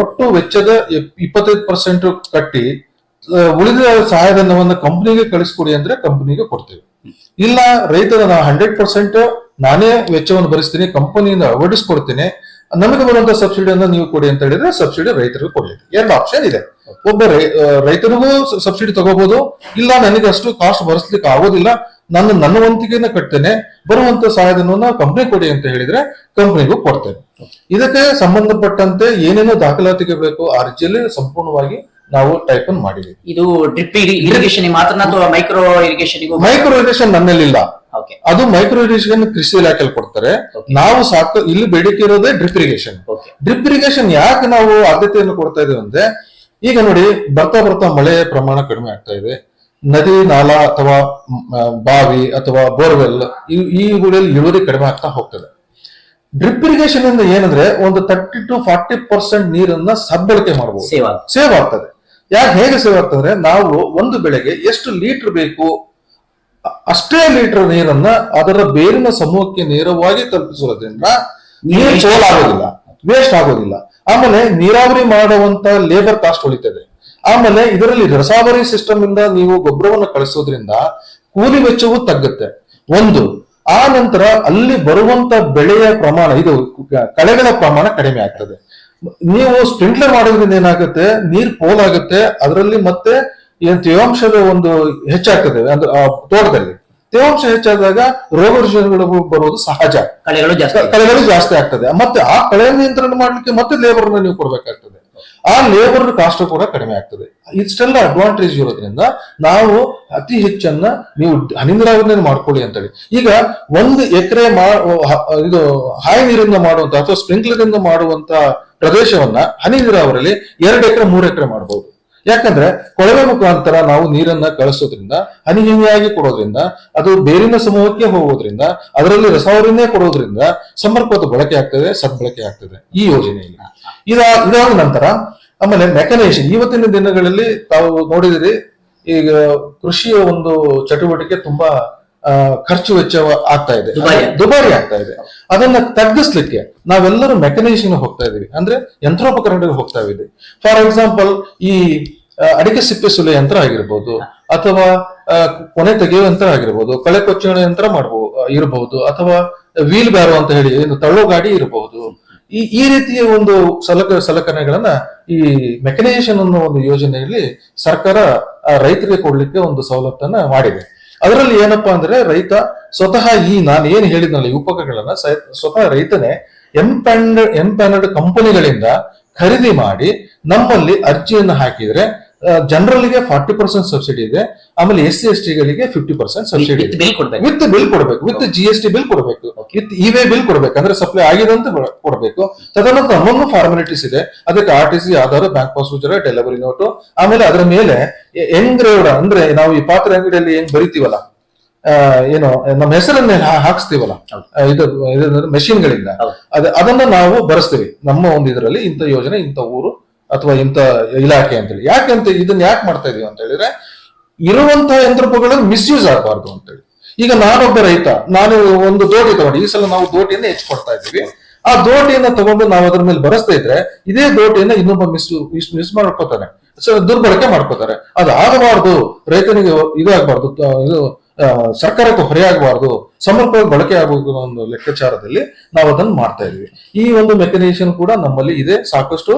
ಒಟ್ಟು ವೆಚ್ಚದ ಇಪ್- ಇಪ್ಪತ್ತೈದು ಪರ್ಸೆಂಟ್ ಕಟ್ಟಿ ಉಳಿದ ಸಹಾಯಧನವನ್ನು ಕಂಪನಿಗೆ ಕಳಿಸ್ಕೊಡಿ ಅಂದ್ರೆ ಕಂಪನಿಗೆ ಕೊಡ್ತೇವೆ. ಇಲ್ಲ ರೈತರ ನಾ ಹಂಡ್ರೆಡ್ ಪರ್ಸೆಂಟ್ ನಾನೇ ವೆಚ್ಚವನ್ನು ಭರಿಸ್ತೀನಿ ಕಂಪನಿಯಿಂದ ಅಳವಡಿಸ್ಕೊಡ್ತೀನಿ ನಮಗೆ ಬರುವಂತ ಸಬ್ಸಿಡಿಯನ್ನು ನೀವು ಕೊಡಿ ಅಂತ ಹೇಳಿದ್ರೆ ಸಬ್ಸಿಡಿ ರೈತರಿಗೆ ಕೊಡಿ ಎರಡು ಆಪ್ಷನ್ ಇದೆ. ಒಬ್ಬ ರೈತರಿಗೂ ಸಬ್ಸಿಡಿ ತಗೋಬಹುದು ಇಲ್ಲ ನನಗೆ ಅಷ್ಟು ಕಾಸ್ಟ್ ಭರಿಸ್ಲಿಕ್ಕೆ ಆಗೋದಿಲ್ಲ ನಾನು ನನ್ನ ವಂತಿಗೆಯನ್ನ ಕಟ್ತೇನೆ ಬರುವಂತ ಸಹಾಯಧನವನ್ನ ಕಂಪ್ನಿ ಕೊಡಿ ಅಂತ ಹೇಳಿದ್ರೆ ಕಂಪ್ನಿಗೂ ಕೊಡ್ತೇನೆ. ಇದಕ್ಕೆ ಸಂಬಂಧಪಟ್ಟಂತೆ ಏನೇನು ದಾಖಲಾತಿಗೆ ಬೇಕು ಆ ಅರ್ಜಿಯಲ್ಲಿ ಸಂಪೂರ್ಣವಾಗಿ ನಾವು ಟೈಪ್ ಅನ್ನು ಮಾಡಿದ್ವಿ ಇದು ಡ್ರಿಪ್ ಇರಿಗೇಷನ್ ಮಾತ್ರ ಅಥವಾ ಮೈಕ್ರೋ ಇರಿಗೇಷನ್ ಮೈಕ್ರೋ ಇರಿಗೇಷನ್ ನನ್ನಲ್ಲಿಲ್ಲ ಅದು ಮೈಕ್ರೋ ಇರಿಗೇಷನ್ ಕೃಷಿ ಇಲಾಖೆಯಲ್ಲಿ ಕೊಡ್ತಾರೆ. ನಾವು ಸಾಕು ಇಲ್ಲಿ ಬೇಡಿಕೆ ಇರೋದೇ ಡ್ರಿಪ್ ಇರಿಗೇಷನ್ ಡ್ರಿಪ್ ಇರಿಗೇಷನ್ ಯಾಕೆ ನಾವು ಆದ್ಯತೆಯನ್ನು ಕೊಡ್ತಾ ಇದೀವಿ ಅಂದ್ರೆ ಈಗ ನೋಡಿ ಬರ್ತಾ ಬರ್ತಾ ಮಳೆ ಪ್ರಮಾಣ ಕಡಿಮೆ ಆಗ್ತಾ ಇದೆ. ನದಿ ನಾಲಾ ಅಥವಾ ಬಾವಿ ಅಥವಾ ಬೋರ್ವೆಲ್ ಈ ಇವುಗಳಲ್ಲಿ ಇಳುವರಿ ಕಡಿಮೆ ಆಗ್ತಾ ಹೋಗ್ತದೆ. ಡ್ರಿಪ್ ಇರಿಗೇಷನ್ ಇಂದ ಏನಂದ್ರೆ ಒಂದು ತರ್ಟಿ ಟು ಫಾರ್ಟಿ ಪರ್ಸೆಂಟ್ ನೀರನ್ನ ಸದ್ಬಳಕೆ ಮಾಡಬಹುದು ಸೇವ್ ಆಗ್ತದೆ. ಯಾಕೆ ಹೇಗೆ ಸೇವ್ ಆಗ್ತದೆ ನಾವು ಒಂದು ಬೆಳೆಗೆ ಎಷ್ಟು ಲೀಟರ್ ಬೇಕು ಅಷ್ಟೇ ಲೀಟರ್ ನೀರನ್ನ ಅದರ ಬೇರಿನ ಸಮೂಹಕ್ಕೆ ನೇರವಾಗಿ ತಲುಪಿಸುವುದರಿಂದ ನೀರು ಸೋಲಾಗೋದಿಲ್ಲ ವೇಸ್ಟ್ ಆಗೋದಿಲ್ಲ. ಆಮೇಲೆ ನೀರಾವರಿ ಮಾಡುವಂತ ಲೇಬರ್ ಕಾಸ್ಟ್ ಉಳಿತದೆ. ಆಮೇಲೆ ಇದರಲ್ಲಿ ರಸಾವರಿ ಸಿಸ್ಟಮ್ ಇಂದ ನೀವು ಗೊಬ್ಬರವನ್ನು ಕಳಿಸೋದ್ರಿಂದ ಕೂಲಿ ವೆಚ್ಚವು ತಗ್ಗುತ್ತೆ. ಒಂದು ಆ ನಂತರ ಅಲ್ಲಿ ಬರುವಂತ ಬೆಳೆಯ ಪ್ರಮಾಣ ಇದು ಕಳೆಗಳ ಪ್ರಮಾಣ ಕಡಿಮೆ ಆಗ್ತದೆ. ನೀವು ಸ್ಪ್ರಿಂಕ್ಲರ್ ಮಾಡೋದ್ರಿಂದ ಏನಾಗುತ್ತೆ? ನೀರ್ ಪೋಲಾಗುತ್ತೆ ಅದರಲ್ಲಿ ಮತ್ತೆ ಏನ್ ತೇವಾಂಶದ ಒಂದು ಹೆಚ್ಚಾಗ್ತದೆ ಅಂದ್ರೆ ಆ ತೋಟದಲ್ಲಿ. ತೇವಾಂಶ ಹೆಚ್ಚಾದಾಗ ರೋಗ ರುಜಿನಗಳು ಬರುವುದು ಸಹಜ. ಕಳೆಗಳು ಜಾಸ್ತಿ. ಕಳೆಗಳು ಜಾಸ್ತಿ ಆಗ್ತದೆ. ಮತ್ತೆ ಆ ಕಳೆ ನಿಯಂತ್ರಣ ಮಾಡ್ಲಿಕ್ಕೆ ಮತ್ತೆ ಲೇಬರ್ ನೀವು ಕೊಡ್ಬೇಕಾಗ್ತದೆ. ಆ ಲೇಬರ್ ಕಾಸ್ಟ್ ಕೂಡ ಕಡಿಮೆ ಆಗ್ತದೆ. ಇಷ್ಟೆಲ್ಲ ಅಡ್ವಾಂಟೇಜ್ ಇರೋದ್ರಿಂದ ನಾವು ಅತಿ ಹೆಚ್ಚನ್ನ ನೀವು ಹನಿ ನೀರಾವರಿ ಮಾಡ್ಕೊಳ್ಳಿ ಅಂತೇಳಿ. ಈಗ ಒಂದು ಎಕರೆ ಇದು ಹಾಯಿ ನೀರಿಂದ ಮಾಡುವಂತ ಅಥವಾ ಸ್ಪ್ರಿಂಕ್ಲರ್ ಇಂದ ಮಾಡುವಂತ ಪ್ರದೇಶವನ್ನ ಹನಿ ನೀರಾವರಿಯಲ್ಲಿ ಎರಡು ಎಕರೆ, ಮೂರು ಎಕರೆ ಮಾಡಬಹುದು ಯಾಕಂದ್ರೆ ಕೊಳವೆ ಮುಖಾಂತರ ನಾವು ನೀರನ್ನ ಕಳಿಸೋದ್ರಿಂದ ಹನಿ ಹನಿಯಾಗಿ ಕೊಡೋದ್ರಿಂದ ಅದು ಬೇರಿನ ಸಮೂಹಕ್ಕೆ ಹೋಗೋದ್ರಿಂದ ಅದರಲ್ಲಿ ರಸವನ್ನೇ ಕೊಡೋದ್ರಿಂದ ಸಮರ್ಪಕ ಬಳಕೆ ಆಗ್ತದೆ ಸದ್ಬಳಕೆ ಆಗ್ತದೆ ಈ ಯೋಜನೆಯಲ್ಲಿ. ಇದ ಇದಾದ ನಂತರ ಆಮೇಲೆ ಮೆಕನೈಸೇಷನ್ ಇವತ್ತಿನ ದಿನಗಳಲ್ಲಿ ತಾವು ನೋಡಿದಿರಿ ಈಗ ಕೃಷಿಯ ಒಂದು ಚಟುವಟಿಕೆ ತುಂಬಾ ಖರ್ಚು ವೆಚ್ಚ ಆಗ್ತಾ ಇದೆ. ದುಬಾರಿ. ಆಗ್ತಾ ಇದೆ. ಅದನ್ನ ತಗ್ಗಿಸ್ಲಿಕ್ಕೆ ನಾವೆಲ್ಲರೂ ಮೆಕನೈಸೇಷನ್ ಹೋಗ್ತಾ ಇದೀವಿ. ಅಂದ್ರೆ ಯಂತ್ರೋಪಕರಣಗಳಿಗೆ ಹೋಗ್ತಾ ಇದ್ದೀವಿ ಫಾರ್ ಎಕ್ಸಾಂಪಲ್ ಈ ಅಡಿಕೆ ಸಿಪ್ಪೆ ಸುಲಿಯ ಯಂತ್ರ ಆಗಿರ್ಬೋದು, ಅಥವಾ ಕೊನೆ ತೆಗೆಯುವ ಯಂತ್ರ ಆಗಿರ್ಬೋದು, ಕಳೆ ಕೊಚ್ಚುವ ಯಂತ್ರ ಮಾಡಬಹುದು ಇರಬಹುದು ಅಥವಾ ವೀಲ್ ಬ್ಯಾರೋ ಅಂತ ಹೇಳಿ ಏನು ತಳ್ಳೋ ಗಾಡಿ ಇರಬಹುದು ಈ ಈ ರೀತಿಯ ಒಂದು ಸಲಕ, ಸಲಕರಣೆಗಳನ್ನ ಈ ಮೆಕನೈಸೇಷನ್ ಅನ್ನೋ ಒಂದು ಯೋಜನೆಯಲ್ಲಿ ಸರ್ಕಾರ ರೈತರಿಗೆ ಕೊಡ್ಲಿಕ್ಕೆ ಒಂದು ಸವಲತ್ತನ್ನ ಮಾಡಿದೆ. ಅದರಲ್ಲಿ ಏನಪ್ಪಾ ಅಂದ್ರೆ ರೈತ ಸ್ವತಃ ಈ, ನಾನು ಏನ್ ಹೇಳಿದ್ನಲ್ಲ, ಈ ಉಪಕರಣಗಳನ್ನ ಸ್ವತಃ ರೈತನೇ ಎಂಪ್ಯಾನ್ಡ್ ಎಂಪ್ಯಾನರ್ಡ್ ಕಂಪನಿಗಳಿಂದ ಖರೀದಿ ಮಾಡಿ, ನಮ್ಮಲ್ಲಿ ಅರ್ಜಿಯನ್ನು ಹಾಕಿದ್ರೆ ಜನರಲ್ಗೆ ಫಾರ್ಟಿ ಪರ್ಸೆಂಟ್ ಸಬ್ಸಿಡಿ ಇದೆ ಆಮೇಲೆ ಎಸ್ ಸಿ ಎಸ್ ಟಿಗಳಿಗೆ ಫಿಫ್ಟಿ ಪರ್ಸೆಂಟ್ ಸಬ್ಸಿಡಿ ಇದೆ. ಬಿಲ್ ಕೊಡ್ಬೇಕು. ವಿತ್ ಬಿಲ್ ಕೊಡಬೇಕು with G S T bill ಕೊಡಬೇಕು. ವಿತ್ ಇ-ವೇ ಬಿಲ್ ಕೊಡಬೇಕು ಅಂದ್ರೆ ಸಪ್ಲೈ ಆಗಿದೆ ಅಂತ ಕೊಡಬೇಕು. ತದನಂತರ ಒಂದೊಂದು ಫಾರ್ಮಾಲಿಟೀಸ್ ಇದೆ. ಅದಕ್ಕೆ R T C Aadhaar bank passbook delivery note ಆಮೇಲೆ ಅದರ ಮೇಲೆ ಎಂಗ್ರೇವ್ಡ್ ಅಂದ್ರೆ ನಾವು ಈ ಪಾತ್ರ ಅಂಗಡಿಯಲ್ಲಿ ಹೆಂಗ್ ಬರಿತೀವಲ್ಲ ಏನು ನಮ್ಮ ಹೆಸರನ್ನೇ ಹಾಕ್ಸ್ತೀವಲ್ಲ ಇದು ಮೆಷಿನ್ ಗಳಿಂದ ಹೌದು. ಅದನ್ನ ನಾವು ಬರೆಸ್ತೀವಿ. ನಮ್ಮ ಒಂದು ಇದರಲ್ಲಿ ಇಂಥ ಯೋಜನೆ ಇಂಥ ಊರು ಅಥವಾ ಇಂಥ ಇಲಾಖೆ ಅಂತೇಳಿ. ಯಾಕೆಂತ ಇದನ್ನ ಯಾಕೆ ಮಾಡ್ತಾ ಇದೀವಿ ಅಂತ ಹೇಳಿದ್ರೆ, ಇರುವಂತಹ ಯಂತ್ರೋಪಗಳನ್ನು ಮಿಸ್ಯೂಸ್ ಆಗಬಾರ್ದು ಅಂತೇಳಿ. ಈಗ ನಾನೊಬ್ಬ ರೈತ, ನಾನು ಒಂದು ದೋಟಿ ತಗೊಂಡು, ಈ ಸಲ ನಾವು ದೋಟಿಯನ್ನ ಹೆಚ್ಚಿಕೊಡ್ತಾ ಇದ್ದೀವಿ. ಆ ದೋಟಿಯನ್ನ ತಗೊಂಡು ನಾವು ಅದ್ರ ಮೇಲೆ ಬರೆಸ್ತಾ ಇದ್ರೆ, ಇದೇ ದೋಟಿಯನ್ನ ಇನ್ನೊಬ್ಬ ಮಿಸ್ ಮಿಸ್ ಮಾಡ್ಕೋತಾನೆ. ಸೊ, ದುರ್ಬಳಕೆ ಮಾಡ್ಕೋತಾರೆ. ಅದು ಆಗಬಾರ್ದು. ರೈತನಿಗೆ ಇದು ಆಗಬಾರ್ದು ಇದು ಸರ್ಕಾರಕ್ಕೆ ಹೊರೆ ಆಗಬಾರ್ದು ಸಮರ್ಪಕ ಬಳಕೆ ಆಗಬೇಕು ಒಂದು ಲೆಕ್ಕಾಚಾರದಲ್ಲಿ ನಾವು ಅದನ್ನು ಮಾಡ್ತಾ ಇದೀವಿ ಈ ಒಂದು ಮೆಕನೈಸೇಷನ್ ಕೂಡ ನಮ್ಮಲ್ಲಿ ಇದೆ. ಸಾಕಷ್ಟು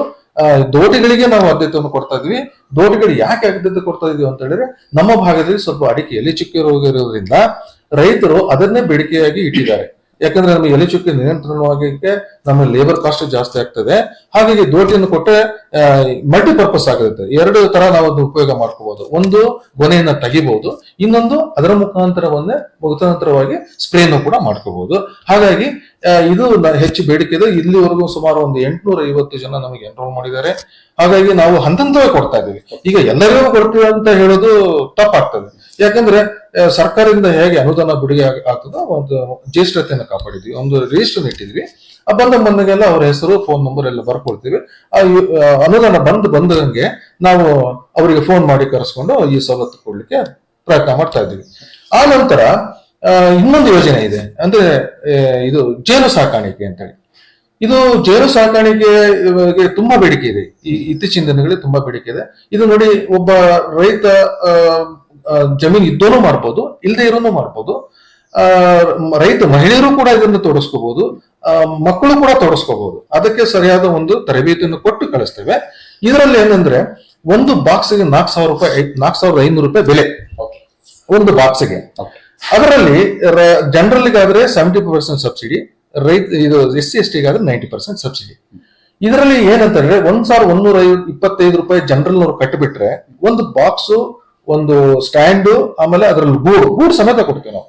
ದೋಟಿಗಳಿಗೆ ನಾವು ಆದ್ಯತೆಯನ್ನು ಕೊಡ್ತಾ ಇದ್ವಿ. ದೋಟಿಗಳು ಯಾಕೆ ಆದ್ಯತೆ ಕೊಡ್ತಾ ಇದೀವಿ ಅಂತ ಹೇಳಿದ್ರೆ, ನಮ್ಮ ಭಾಗದಲ್ಲಿ ಸ್ವಲ್ಪ ಅಡಿಕೆ ಎಲೆ ಚುಕ್ಕೆ ರೋಗ ಇರೋದ್ರಿಂದ ರೈತರು ಅದನ್ನೇ ಬೇಡಿಕೆಯಾಗಿ ಇಟ್ಟಿದ್ದಾರೆ. ಯಾಕಂದ್ರೆ ನಮ್ಗೆ ಎಲೆ ಚುಕ್ಕೆ ನಿಯಂತ್ರಣವಾಗಕ್ಕೆ ನಮ್ಮ ಲೇಬರ್ ಕಾಸ್ಟ್ ಜಾಸ್ತಿ ಆಗ್ತದೆ. ಹಾಗಾಗಿ ದೋಟಿಯನ್ನು ಕೊಟ್ಟರೆ ಮಲ್ಟಿಪರ್ಪಸ್ ಆಗುತ್ತೆ. ಎರಡು ತರ ನಾವು ಅದು ಉಪಯೋಗ ಮಾಡ್ಕೋಬಹುದು ಒಂದು ಗೊನೆಯನ್ನ ತೆಗಿಬಹುದು ಇನ್ನೊಂದು ಅದರ ಮುಖಾಂತರ ಒಂದೇ ಮುಖಾಂತರವಾಗಿ ಸ್ಪ್ರೇನು ಕೂಡ ಮಾಡ್ಕೋಬಹುದು ಹಾಗಾಗಿ ಇದು ಹೆಚ್ಚು ಬೇಡಿಕೆ ಇದೆ. ಇಲ್ಲಿವರೆಗೂ ಸುಮಾರು ಒಂದು ಎಂಟುನೂರ ಐವತ್ತು ಜನ ನಮಗೆ ಎನ್ರೋಲ್ ಮಾಡಿದ್ದಾರೆ. ಹಾಗಾಗಿ ನಾವು ಹಂತ ಹಂತವಾಗಿ ಕೊಡ್ತಾ ಇದ್ದೀವಿ. ಈಗ ಎಲ್ಲರಿಗೂ ಕೊಡ್ತೀವಿ ಅಂತ ಹೇಳೋದು ತಪ್ಪಾಗ್ತದೆ ಯಾಕಂದ್ರೆ ಸರ್ಕಾರದಿಂದ ಹೇಗೆ ಅನುದಾನ ಬಿಡುಗಡೆ ಆಗ್- ಆಗ್ತದೋ ಒಂದು ಜ್ಯೇಷ್ಠತೆಯನ್ನು ಕಾಪಾಡಿದ್ವಿ. ಒಂದು ರಿಜಿಸ್ಟರ್ ಇಟ್ಟಿದ್ವಿ ಬಂದ ಬಂದಂಗೆಲ್ಲ ಅವ್ರ ಹೆಸರು ಫೋನ್ ನಂಬರ್ ಎಲ್ಲ ಬರ್ಕೊಳ್ತೀವಿ ಅನುದಾನ ಬಂದು ಬಂದಂಗೆ ನಾವು ಅವರಿಗೆ ಫೋನ್ ಮಾಡಿ ಕರೆಸ್ಕೊಂಡು ಈ ಸವಲತ್ತು ಕೊಡ್ಲಿಕ್ಕೆ ಪ್ರಯತ್ನ ಮಾಡ್ತಾ ಇದ್ದೀವಿ. ಆ ನಂತರ ಇನ್ನೊಂದು ಯೋಜನೆ ಇದೆ. ಅಂದ್ರೆ ಇದು ಜೇನು ಸಾಕಾಣಿಕೆ ಅಂತೇಳಿ. ಇದು ಜೇನು ಸಾಕಾಣಿಕೆಗೆ ತುಂಬಾ ಬೇಡಿಕೆ ಇದೆ. ಈ ಇತ್ತೀಚಿನ ದಿನಗಳಲ್ಲಿ ತುಂಬಾ ಬೇಡಿಕೆ ಇದೆ. ಇದು ನೋಡಿ, ಒಬ್ಬ ರೈತ ಜಮೀನು ಇದ್ದೋನು ಮಾಡ್ಬೋದು ಇಲ್ಲದೆ ಇರೋನು ಮಾಡ್ಬೋದು. ರೈತ ಮಹಿಳೆಯರು ಕೂಡ ಇದನ್ನು ತೋರಿಸ್ಕೋಬಹುದು ಮಕ್ಕಳು ಕೂಡ ತೋರಿಸ್ಕೋಬಹುದು. ಅದಕ್ಕೆ ಸರಿಯಾದ ಒಂದು ತರಬೇತಿಯನ್ನು ಕೊಟ್ಟು ಕಳಿಸ್ತೇವೆ. ಇದರಲ್ಲಿ ಏನಂದ್ರೆ ಒಂದು ಬಾಕ್ಸ್ಗೆ ನಾಲ್ಕು ಸಾವಿರ ರೂಪಾಯಿ ನಾಲ್ಕು ಸಾವಿರದ ಐನೂರು ರೂಪಾಯಿ ಬೆಲೆ. ಒಂದು ಬಾಕ್ಸ್ಗೆ. ಅದರಲ್ಲಿ ಜನರಲ್ಗಾದ್ರೆ ಸೆವೆಂಟಿ ಪರ್ಸೆಂಟ್ ಸಬ್ಸಿಡಿ ರೈತ ಇದು ಎಸ್ ಸಿ ಎಸ್ ಟಿಗಾದ್ರೆ ನೈಂಟಿ ಪರ್ಸೆಂಟ್ ಸಬ್ಸಿಡಿ. ಇದರಲ್ಲಿ ಏನಂತಂದ್ರೆ ಒಂದ್ ಸಾವಿರದ ಒಂದೂರ ಇಪ್ಪತ್ತೈದು ರೂಪಾಯಿ ಜನರಲ್ ಕಟ್ಟಿಬಿಟ್ರೆ ಒಂದು ಬಾಕ್ಸ್ ಒಂದು ಸ್ಟ್ಯಾಂಡ್ ಆಮೇಲೆ ಅದ್ರಲ್ಲಿ ಗೂಡು ಗೂಡು ಸಮೇತ ಕೊಡ್ತೀವಿ ನಾವು.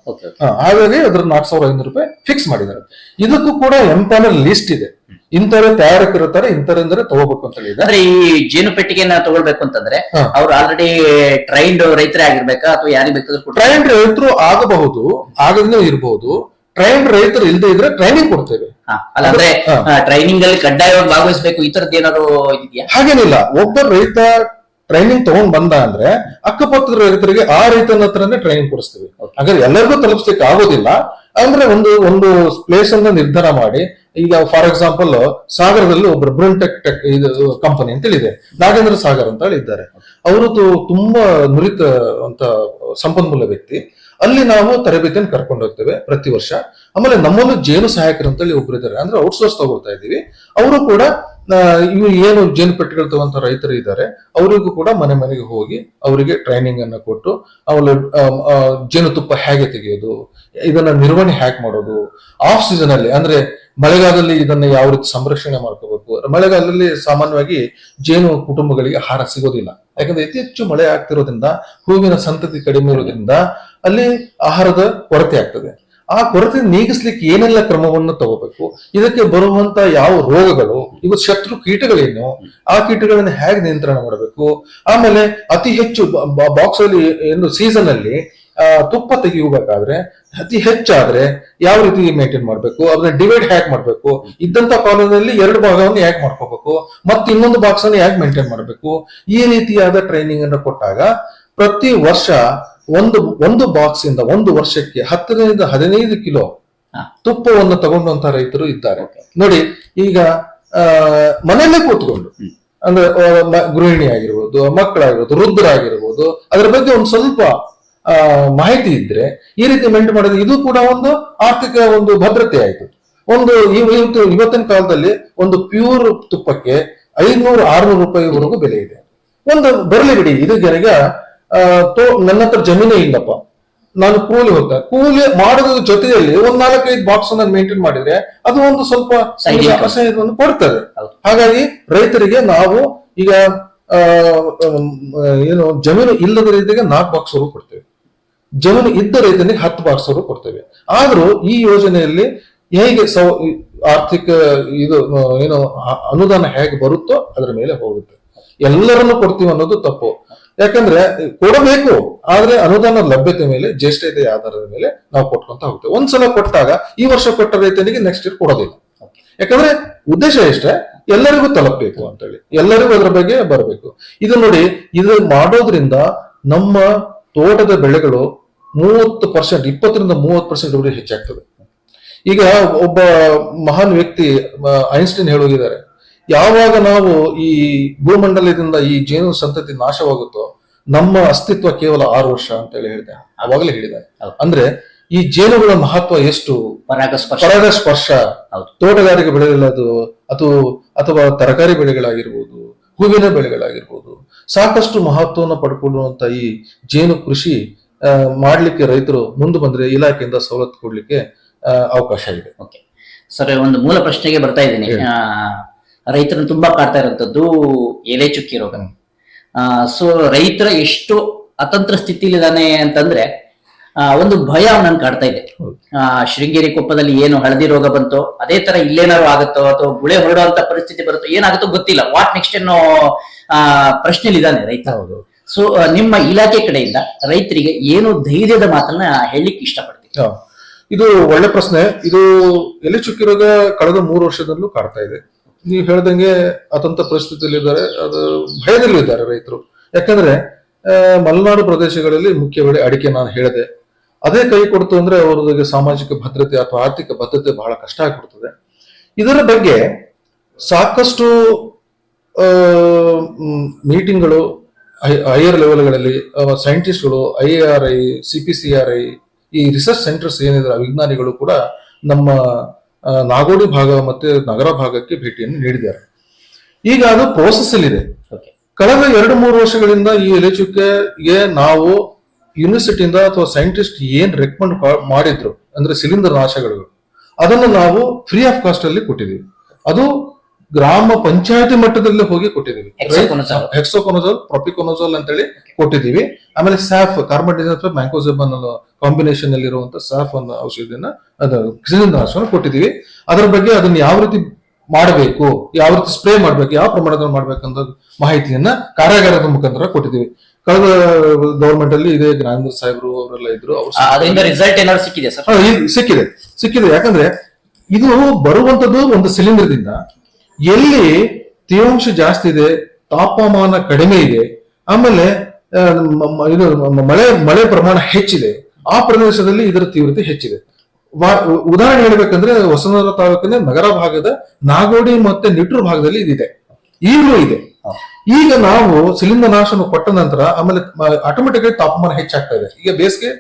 ಹಾಗಾಗಿ ಅದ್ರ ನಾಲ್ಕು ಸಾವಿರದ ಐನೂರು ರೂಪಾಯಿ ಫಿಕ್ಸ್ ಮಾಡಿದ್ದಾರೆ. ಇದಕ್ಕೂ ಕೂಡ ಎಂಪಾನಲ್ ಲಿಸ್ಟ್ ಇದೆ. ಇಂಥವ್ರೆ ತಯಾರಕರು ಇರ್ತಾರೆ ಇಂಥವ್ರಿಂದಲೇ ತಗೋಬೇಕು ಅಂತ ಹೇಳಿದ್ರೆ ಅಂದ್ರೆ ಈ ಜೇನು ಪೆಟ್ಟಿಗೆನ ತಗೊಳ್ಬೇಕು ಅಂತಂದ್ರೆ. ಅವ್ರು ಆಲ್ರೆಡಿ ಟ್ರೈನ್ಡ್ ರೈತರೇ ಆಗಿರ್ಬೇಕಾ ಅಥವಾ ಯಾರಿಗೆ ಬೇಕಾದ್ರೂ ಟ್ರೈನ್ಡ್ ರೈತರು ಆಗಬಹುದು ಆಗದ್ನೂ ಇರಬಹುದು ಟ್ರೈನ್ ರೈತರು ಇಲ್ಲದೆ ಇದ್ರೆ ಟ್ರೈನಿಂಗ್ ಕೊಡ್ತೇವೆ. ಅಂದ್ರೆ ಟ್ರೈನಿಂಗ್ ಅಲ್ಲಿ ಕಡ್ಡಾಯವಾಗಿ ಭಾಗವಹಿಸಬೇಕು ಈ ತರದ್ದು ಏನಾದ್ರು ಇದೆಯಾ? ಹಾಗೇನಿಲ್ಲ. ಒಬ್ಬ ರೈತ ಟ್ರೈನಿಂಗ್ ತಗೊಂಡ್ ಬಂದ ಅಂದ್ರೆ ಅಕ್ಕಪಕ್ಕದ ರೈತರಿಗೆ ಆ ರೈತನ ಹತ್ರನೇ ಟ್ರೈನಿಂಗ್ ಕೊಡಿಸ್ತೀವಿ. ಹಾಗಾದ್ರೆ ಎಲ್ಲರಿಗೂ ತಲುಪಿಸ್ಲಿಕ್ಕೆ ಆಗೋದಿಲ್ಲ. ಅಂದ್ರೆ ಒಂದು ಒಂದು ಪ್ಲೇಸ್ ಅನ್ನ ನಿರ್ಧಾರ ಮಾಡಿ ಈಗ ಫಾರ್ ಎಕ್ಸಾಂಪಲ್ ಸಾಗರದಲ್ಲಿ ಒಬ್ರು ಬ್ರೂನ್ ಟೆಕ್ ಇದು ಕಂಪನಿ ಅಂತ ಹೇಳಿದೆ. ನಾಗೇಂದ್ರ ಸಾಗರ್ ಅಂತ ಹೇಳಿ ಇದ್ದಾರೆ. ಅವರು ತುಂಬಾ ನುರಿತ ಅಂತ ಸಂಪನ್ಮೂಲ ವ್ಯಕ್ತಿ. ಅಲ್ಲಿ ನಾವು ತರಬೇತಿಯನ್ನು ಕರ್ಕೊಂಡು ಹೋಗ್ತೇವೆ ಪ್ರತಿ ವರ್ಷ. ಆಮೇಲೆ ನಮ್ಮಲ್ಲೂ ಜೇನು ಸಹಾಯಕರು ಅಂತೇಳಿ ಒಬ್ರು ಇದ್ದಾರೆ. ಅಂದ್ರೆ ಔಟ್ಸೋರ್ಸ್ ತಗೊಳ್ತಾ ಇದ್ದೀವಿ. ಅವರು ಕೂಡ ಇವು ಏನು ಜೇನು ಪೆಟ್ಟಿಗೆಗಳು ತಗೊಂತ ರೈತರು ಇದ್ದಾರೆ ಅವರಿಗೂ ಕೂಡ ಮನೆ ಮನೆಗೆ ಹೋಗಿ ಅವರಿಗೆ ಟ್ರೈನಿಂಗ್ ಅನ್ನ ಕೊಟ್ಟು ಆ, ಜೇನುತುಪ್ಪ ಹೇಗೆ ತೆಗೆಯೋದು ಇದನ್ನ ನಿರ್ವಹಣೆ ಹ್ಯಾಕ್ ಮಾಡೋದು ಆಫ್ ಸೀಸನ್ ಅಲ್ಲಿ ಅಂದ್ರೆ ಮಳೆಗಾಲದಲ್ಲಿ ಇದನ್ನ ಯಾವ ರೀತಿ ಸಂರಕ್ಷಣೆ ಮಾಡ್ಕೋಬೇಕು ಮಳೆಗಾಲದಲ್ಲಿ ಸಾಮಾನ್ಯವಾಗಿ ಜೇನು ಕುಟುಂಬಗಳಿಗೆ ಆಹಾರ ಸಿಗೋದಿಲ್ಲ. ಯಾಕಂದ್ರೆ ಅತಿ ಹೆಚ್ಚು ಮಳೆ ಆಗ್ತಿರೋದ್ರಿಂದ ಹೂವಿನ ಸಂತತಿ ಕಡಿಮೆ ಇರೋದ್ರಿಂದ ಅಲ್ಲಿ ಆಹಾರದ ಕೊರತೆ ಆಗ್ತದೆ. ಆ ಕೊರತೆ ನೀಗಿಸ್ಲಿಕ್ಕೆ ಏನೆಲ್ಲ ಕ್ರಮವನ್ನು ತಗೋಬೇಕು? ಇದಕ್ಕೆ ಬರುವಂತ ಯಾವ ರೋಗಗಳು? ಇವು ಶತ್ರು ಕೀಟಗಳೇನು? ಆ ಕೀಟಗಳನ್ನು ಹೇಗೆ ನಿಯಂತ್ರಣ ಮಾಡಬೇಕು? ಆಮೇಲೆ ಅತಿ ಹೆಚ್ಚು ಬಾಕ್ಸ್ ಅಲ್ಲಿ ಏನು ಸೀಸನ್ ಅಲ್ಲಿ ತುಪ್ಪ ತೆಗೆಯಬೇಕಾದ್ರೆ, ಅತಿ ಹೆಚ್ಚಾದ್ರೆ ಯಾವ ರೀತಿ ಮೇಂಟೈನ್ ಮಾಡಬೇಕು? ಅದನ್ನ ಡಿವೈಡ್ ಹ್ಯಾಕ್ ಮಾಡಬೇಕು? ಇದ್ದಂತ ಕಾಲದಲ್ಲಿ ಎರಡು ಭಾಗವನ್ನು ಹ್ಯಾಕ್ ಮಾಡ್ಕೋಬೇಕು? ಮತ್ತೆ ಇನ್ನೊಂದು ಬಾಕ್ಸ್ ಅನ್ನು ಹ್ಯಾಕ್ ಮೇಂಟೈನ್ ಮಾಡಬೇಕು? ಈ ರೀತಿಯಾದ ಟ್ರೈನಿಂಗ್ ಅನ್ನು ಕೊಟ್ಟಾಗ ಪ್ರತಿ ವರ್ಷ ಒಂದು ಒಂದು ಬಾಕ್ಸ್ ಇಂದ ಒಂದು ವರ್ಷಕ್ಕೆ ಹತ್ತರಿಂದ ಹದಿನೈದು ಕಿಲೋ. ತುಪ್ಪವನ್ನು ತಗೊಂಡಂತ ರೈತರು ಇದ್ದಾರೆ. ನೋಡಿ ಈಗ ಮನೆಯಲ್ಲೇ ಕೂತ್ಕೊಂಡು ಅಂದ್ರೆ ಗೃಹಿಣಿ ಆಗಿರ್ಬೋದು ಮಕ್ಕಳಾಗಿರ್ಬೋದು ವೃದ್ಧರಾಗಿರ್ಬೋದು ಅದರ ಬಗ್ಗೆ ಒಂದು ಸ್ವಲ್ಪ ಮಾಹಿತಿ ಇದ್ರೆ ಈ ರೀತಿ ಮೆಂಟ್ ಮಾಡೋದು ಇದು ಕೂಡ ಒಂದು ಆರ್ಥಿಕ ಒಂದು ಭದ್ರತೆ ಆಯಿತು. ಒಂದು ಇವ್- ಇವತ್ತು ಇವತ್ತಿನ ಕಾಲದಲ್ಲಿ ಒಂದು ಪ್ಯೂರ್ ತುಪ್ಪಕ್ಕೆ ಐನೂರು ಆರ್ನೂರು ರೂಪಾಯಿವರೆಗೂ ಬೆಲೆ ಇದೆ. ಒಂದು ಬರಲಿ ಬಿಡಿ ಇದು ಜನಗ ತೋ ನನ್ನ ಹತ್ರ ಜಮೀನೇ ಇಲ್ಲಪ್ಪ. ನಾನು ಕೂಲಿ ಹೋಗ್ತಾ. ಕೂಲಿ ಮಾಡೋದ್ರ ಜೊತೆಯಲ್ಲಿ ಒಂದ್ ನಾಲ್ಕೈದು ಬಾಕ್ಸ್ ಅನ್ನ ಮೇಂಟೈನ್ ಮಾಡಿದ್ರೆ ಅದು ಒಂದು ಸ್ವಲ್ಪ. ಅಸಹ್ಯವನ್ನು ಕೊಡ್ತದೆ. ಹಾಗಾಗಿ ರೈತರಿಗೆ ನಾವು ಈಗ ಏನು ಜಮೀನು ಇಲ್ಲದ ರೈತರಿಗೆ ನಾಲ್ಕು ಬಾಕ್ಸ್ ಅವರು ಕೊಡ್ತೇವೆ. ಜಮೀನು ಇದ್ದ ರೈತನಿಗೆ ಹತ್ತು ಬಾಕ್ಸ್ ಅವರು ಕೊಡ್ತೇವೆ. ಆದ್ರೂ ಈ ಯೋಜನೆಯಲ್ಲಿ ಹೇಗೆ ಸೌ ಆರ್ಥಿಕ ಇದು ಏನು ಅನುದಾನ ಹೇಗೆ ಬರುತ್ತೋ ಅದರ ಮೇಲೆ ಹೋಗುತ್ತೆ. ಎಲ್ಲರನ್ನು ಕೊಡ್ತೀವಿ ಅನ್ನೋದು ತಪ್ಪು. ಯಾಕಂದ್ರೆ ಕೊಡಬೇಕು, ಆದ್ರೆ ಅನುದಾನ ಲಭ್ಯತೆ ಮೇಲೆ, ಜ್ಯೇಷ್ಠತೆ ಆಧಾರದ ಮೇಲೆ ನಾವು ಕೊಟ್ಕೊಂತ ಹೋಗ್ತೇವೆ. ಒಂದ್ಸಲ ಕೊಟ್ಟಾಗ ಈ ವರ್ಷ ಕೊಟ್ಟ ರೈತನಿಗೆ ನೆಕ್ಸ್ಟ್ ಇಯರ್ ಕೊಡೋದಿಲ್ಲ. ಯಾಕಂದ್ರೆ ಉದ್ದೇಶ ಎಷ್ಟೇ, ಎಲ್ಲರಿಗೂ ತಲುಪಬೇಕು ಅಂತೇಳಿ. ಎಲ್ಲರಿಗೂ ಅದ್ರ ಬಗ್ಗೆ ಬರಬೇಕು. ಇದು ನೋಡಿ, ಇದು ಮಾಡೋದ್ರಿಂದ ನಮ್ಮ ತೋಟದ ಬೆಳೆಗಳು ಮೂವತ್ತು ಪರ್ಸೆಂಟ್, ಇಪ್ಪತ್ತರಿಂದ ಮೂವತ್ತು ಪರ್ಸೆಂಟ್ ಹೆಚ್ಚಾಗ್ತದೆ. ಈಗ ಒಬ್ಬ ಮಹಾನ್ ವ್ಯಕ್ತಿ ಐನ್ಸ್ಟೈನ್ ಹೇಳೋಗಿದ್ದಾರೆ ಯಾವಾಗ ನಾವು ಈ ಭೂಮಂಡಲದಿಂದ ಈ ಜೇನು ಸಂತತಿ ನಾಶವಾಗುತ್ತೋ ನಮ್ಮ ಅಸ್ತಿತ್ವ ಕೇವಲ ಆರು ವರ್ಷ ಅಂತ ಹೇಳಿ ಹೇಳಿದೆ. ಅವಾಗಲೇ ಹೇಳಿದೆ. ಅಂದ್ರೆ ಈ ಜೇನುಗಳ ಮಹತ್ವ ಎಷ್ಟು? ಪರಾಗಸ್ಪರ್ಶ. ತೋಟಗಾರಿಕೆ ಬೆಳೆಗಳದು ಅಥವಾ ಅಥವಾ ತರಕಾರಿ ಬೆಳೆಗಳಾಗಿರ್ಬೋದು ಹೂವಿನ ಬೆಳೆಗಳಾಗಿರ್ಬೋದು ಸಾಕಷ್ಟು ಮಹತ್ವವನ್ನು ಪಡ್ಕೊಳ್ಳುವಂತ ಈ ಜೇನು ಕೃಷಿ ಮಾಡಲಿಕ್ಕೆ ಮಾಡ್ಲಿಕ್ಕೆ ರೈತರು ಮುಂದೆ ಬಂದ್ರೆ ಇಲಾಖೆಯಿಂದ ಸವಲತ್ತು ಕೊಡ್ಲಿಕ್ಕೆ ಅವಕಾಶ ಇದೆ. ಸರ್ ಒಂದು ಮೂಲ ಪ್ರಶ್ನೆಗೆ ಬರ್ತಾ ಇದ್ದೀನಿ. ರೈತರನ್ನು ತುಂಬಾ ಕಾಡ್ತಾ ಇರುವಂತದ್ದು ಎಲೆ ಚುಕ್ಕಿ ರೋಗ. ಸೊ ರೈತರ ಎಷ್ಟು ಅತಂತ್ರ ಸ್ಥಿತಿಲಿದ್ದಾನೆ ಅಂತಂದ್ರೆ ಆ, ಒಂದು ಭಯ ಅವನನ್ನು ಕಾಡ್ತಾ ಇದೆ. ಆ, ಶೃಂಗೇರಿ ಕೊಪ್ಪದಲ್ಲಿ ಏನು ಹಳದಿ ರೋಗ ಬಂತೋ ಅದೇ ತರ ಇಲ್ಲೇನಾದ್ರು ಆಗುತ್ತೋ ಅಥವಾ ಗುಳೆ ಹೊರಡುವಂತ ಪರಿಸ್ಥಿತಿ ಬರುತ್ತೋ ಏನಾಗುತ್ತೋ ಗೊತ್ತಿಲ್ಲ. ವಾಟ್ ನೆಕ್ಸ್ಟ್ ಅನ್ನೋ ಆ, ಪ್ರಶ್ನೆಲಿದ್ದಾನೆ ರೈತ. ಹೌದು. ಸೊ ನಿಮ್ಮ ಇಲಾಖೆ ಕಡೆಯಿಂದ ರೈತರಿಗೆ ಏನು ಧೈರ್ಯದ ಮಾತನ್ನ ಹೇಳಲಿಕ್ಕೆ ಇಷ್ಟಪಡ್ತೀನಿ ಹಾ. ಇದು ಒಳ್ಳೆ ಪ್ರಶ್ನೆ. ಇದು ಎಲೆ ಚುಕ್ಕಿ ರೋಗ ಕಳೆದ ಮೂರು ವರ್ಷದಲ್ಲೂ ಕಾಡ್ತಾ ಇದೆ. ನೀವು ಹೇಳ್ದಂಗೆ ಅತಂತ ಪರಿಸ್ಥಿತಿಯಲ್ಲಿ ಇದ್ದಾರೆ. ಅದು ಭಯದಲ್ಲೂ ಇದ್ದಾರೆ ರೈತರು. ಯಾಕಂದ್ರೆ ಮಲೆನಾಡು ಪ್ರದೇಶಗಳಲ್ಲಿ ಮುಖ್ಯ ಅಡಿಕೆ ನಾನು ಹೇಳಿದೆ. ಅದೇ ಕೈ ಕೊಡ್ತು ಅಂದ್ರೆ ಅವರಿಗೆ ಸಾಮಾಜಿಕ ಭದ್ರತೆ ಅಥವಾ ಆರ್ಥಿಕ ಭದ್ರತೆ ಬಹಳ ಕಷ್ಟ ಆಗಿಬಿಡ್ತದೆ. ಇದರ ಬಗ್ಗೆ ಸಾಕಷ್ಟು ಮೀಟಿಂಗ್ಗಳು ಹೈಯರ್ ಲೆವೆಲ್ಗಳಲ್ಲಿ ಸೈಂಟಿಸ್ಟ್ಗಳು, I R I, C P C R I, ಈ ರಿಸರ್ಚ್ ಸೆಂಟರ್ಸ್ ಏನಿದ್ದಾರೆ ವಿಜ್ಞಾನಿಗಳು ಕೂಡ ನಮ್ಮ ನಾಗೋಡಿ ಭಾಗ ಮತ್ತೆ ನಗರ ಭಾಗಕ್ಕೆ ಭೇಟಿಯನ್ನು ನೀಡಿದ್ದಾರೆ. ಈಗ ಅದು ಪ್ರೋಸೆಸ್ ಅಲ್ಲಿದೆ. ಓಕೆ ಕಳೆದ ಎರಡು ಮೂರು ವರ್ಷಗಳಿಂದ ಈ ಎಲೆ ಚುಕ್ಕೆಗೆ ನಾವು ಯೂನಿವರ್ಸಿಟಿಯಿಂದ ಅಥವಾ ಸೈಂಟಿಸ್ಟ್ ಏನ್ ರೆಕಮೆಂಡ್ ಮಾಡಿದ್ರು ಅಂದ್ರೆ ಸಿಲಿಂಡರ್ ನಾಶಗಳು ಅದನ್ನು ನಾವು ಫ್ರೀ ಆಫ್ ಕಾಸ್ಟ್ ಅಲ್ಲಿ ಕೊಟ್ಟಿದ್ದೀವಿ. ಅದು ಗ್ರಾಮ ಪಂಚಾಯತಿ ಮಟ್ಟದಲ್ಲಿ ಹೋಗಿ ಕೊಟ್ಟಿದ್ದೀವಿ. ಹೆಕ್ಸೋಕೊನಜೋಲ್ ಅಂತ ಅಂತೇಳಿ ಕೊಟ್ಟಿದ್ದೀವಿ. ಆಮೇಲೆ ಸ್ಯಾಫ್ ಕಾರ್ಬನ್ ಮ್ಯಾಂಕೋಸೆಬನ್ ಕಾಂಬಿನೇಷನ್ ಅಲ್ಲಿರುವಂತ ಸ್ಯಾಫ್ ಅನ್ನೋ ಔಷಧಿಯನ್ನ ಅದು ಕೊಟ್ಟಿದ್ದೀವಿ. ಅದರ ಬಗ್ಗೆ ಅದನ್ನ ಯಾವ ರೀತಿ ಮಾಡಬೇಕು ಯಾವ ರೀತಿ ಸ್ಪ್ರೇ ಮಾಡ್ಬೇಕು ಯಾವ ಪ್ರಮಾಣದಲ್ಲಿ ಮಾಡ್ಬೇಕಂತ ಮಾಹಿತಿಯನ್ನ ಕಾರ್ಯಾಗಾರದ ಮುಖಾಂತರ ಕೊಟ್ಟಿದ್ದೀವಿ. ಕಳೆದ ಗವರ್ಮೆಂಟ್ ಅಲ್ಲಿ ಇದೇ ಗ್ರಾಮೀಣ ಸಾಹೇಬರು ಅವರೆಲ್ಲ ಇದ್ರು ಅದರಿಂದ ರಿಸಲ್ಟ್ ಏನಾದ್ರು ಸಿಕ್ಕಿದೆ ಸಿಕ್ಕಿದೆ. ಸಿಕ್ಕಿದೆ. ಯಾಕಂದ್ರೆ ಇದು ಬರುವಂತದ್ದು ಒಂದು ಸಿಲಿಂಡರ್ದಿಂದ ಎಲ್ಲಿ ತೇವಾಂಶ ಜಾಸ್ತಿ ಇದೆ ತಾಪಮಾನ ಕಡಿಮೆ ಇದೆ ಆಮೇಲೆ ಇದು ಮಳೆ ಮಳೆ ಪ್ರಮಾಣ ಹೆಚ್ಚಿದೆ ಆ ಪ್ರದೇಶದಲ್ಲಿ ಇದರ ತೀವ್ರತೆ ಹೆಚ್ಚಿದೆ. ಉದಾಹರಣೆ ಹೇಳ್ಬೇಕಂದ್ರೆ ಹೊಸನಗರ ತಾಲೂಕಿನ ನಗರ ಭಾಗದ ನಾಗೋಡಿ ಮತ್ತೆ ನಿಟ್ರು ಭಾಗದಲ್ಲಿ ಇದಿದೆ. ಈಗಲೂ ಇದೆ. ಈಗ ನಾವು ಸಿಲಿಂಡರ್ ನಾಶನ ಕೊಟ್ಟ ನಂತರ ಆಮೇಲೆ ಆಟೋಮೆಟಿಕಲಿ ತಾಪಮಾನ ಹೆಚ್ಚಾಗ್ತಾ ಇದೆ. ಈಗ ಬೇಸಿಗೆ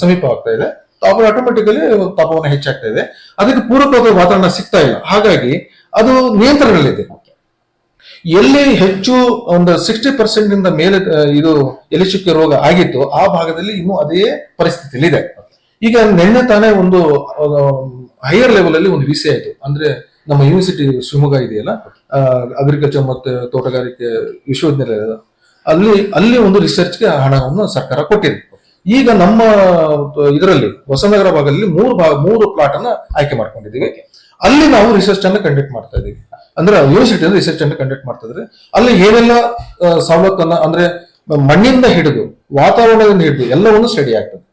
ಸಮೀಪ ಆಗ್ತಾ ಇದೆ. ತಾಪಮಾನ ಆಟೋಮೆಟಿಕಲಿ ತಾಪಮಾನ ಹೆಚ್ಚಾಗ್ತಾ ಇದೆ. ಅದಕ್ಕೆ ಪೂರಕವಾದ ವಾತಾವರಣ ಸಿಗ್ತಾ ಇಲ್ಲ. ಹಾಗಾಗಿ ಅದು ನಿಯಂತ್ರಣದಲ್ಲಿದೆ. ಎಲ್ಲಿ ಹೆಚ್ಚು ಒಂದು ಸಿಕ್ಸ್ಟಿ ಪರ್ಸೆಂಟ್ ಇಂದ ಮೇಲೆ ಇದು ಎಲೆಚುಕ್ಕೆ ರೋಗ ಆಗಿತ್ತು ಆ ಭಾಗದಲ್ಲಿ ಇನ್ನೂ ಅದೇ ಪರಿಸ್ಥಿತಿಯಲ್ಲಿ ಇದೆ ಈಗ ನಿನ್ನೆ ತಾನೇ ಒಂದು ಹೈಯರ್ ಲೆವೆಲ್ ಅಲ್ಲಿ ಒಂದು ವಿಸಿ ಆಯ್ತು. ಅಂದ್ರೆ ನಮ್ಮ ಯೂನಿವರ್ಸಿಟಿ ಶಿವಮೊಗ್ಗ ಇದೆಯಲ್ಲ ಅಗ್ರಿಕಲ್ಚರ್ ಮತ್ತು ತೋಟಗಾರಿಕೆ ವಿಶ್ವವಿದ್ಯಾಲಯದ ಅಲ್ಲಿ ಅಲ್ಲಿ ಒಂದು ರಿಸರ್ಚ್ಗೆ ಹಣವನ್ನು ಸರ್ಕಾರ ಕೊಟ್ಟಿದೆ. ಈಗ ನಮ್ಮ ಇದರಲ್ಲಿ ಹೊಸನಗರ ಭಾಗದಲ್ಲಿ ಮೂರು ಭಾಗ ಮೂರು ಪ್ಲಾಟ್ ಅನ್ನ ಆಯ್ಕೆ ಮಾಡ್ಕೊಂಡಿದ್ದೀವಿ. ಅಲ್ಲಿ ನಾವು ರಿಸರ್ಚ್ ಅನ್ನ ಕಂಡಕ್ಟ್ ಮಾಡ್ತಾ ಇದೀವಿ. ಅಂದ್ರೆ ಯೂನಿವರ್ಸಿಟಿ ರಿಸರ್ಚ್ ಅನ್ನ ಕಂಡಕ್ಟ್ ಮಾಡ್ತಾ ಇದ್ರೆ ಅಲ್ಲಿ ಏನೆಲ್ಲ ಸವಲತ್ತನ್ನ, ಅಂದ್ರೆ ಮಣ್ಣಿಂದ ಹಿಡಿದು ವಾತಾವರಣದಿಂದ ಹಿಡಿದು ಎಲ್ಲವನ್ನು ಸ್ಟಡಿ ಆಗ್ತದೆ.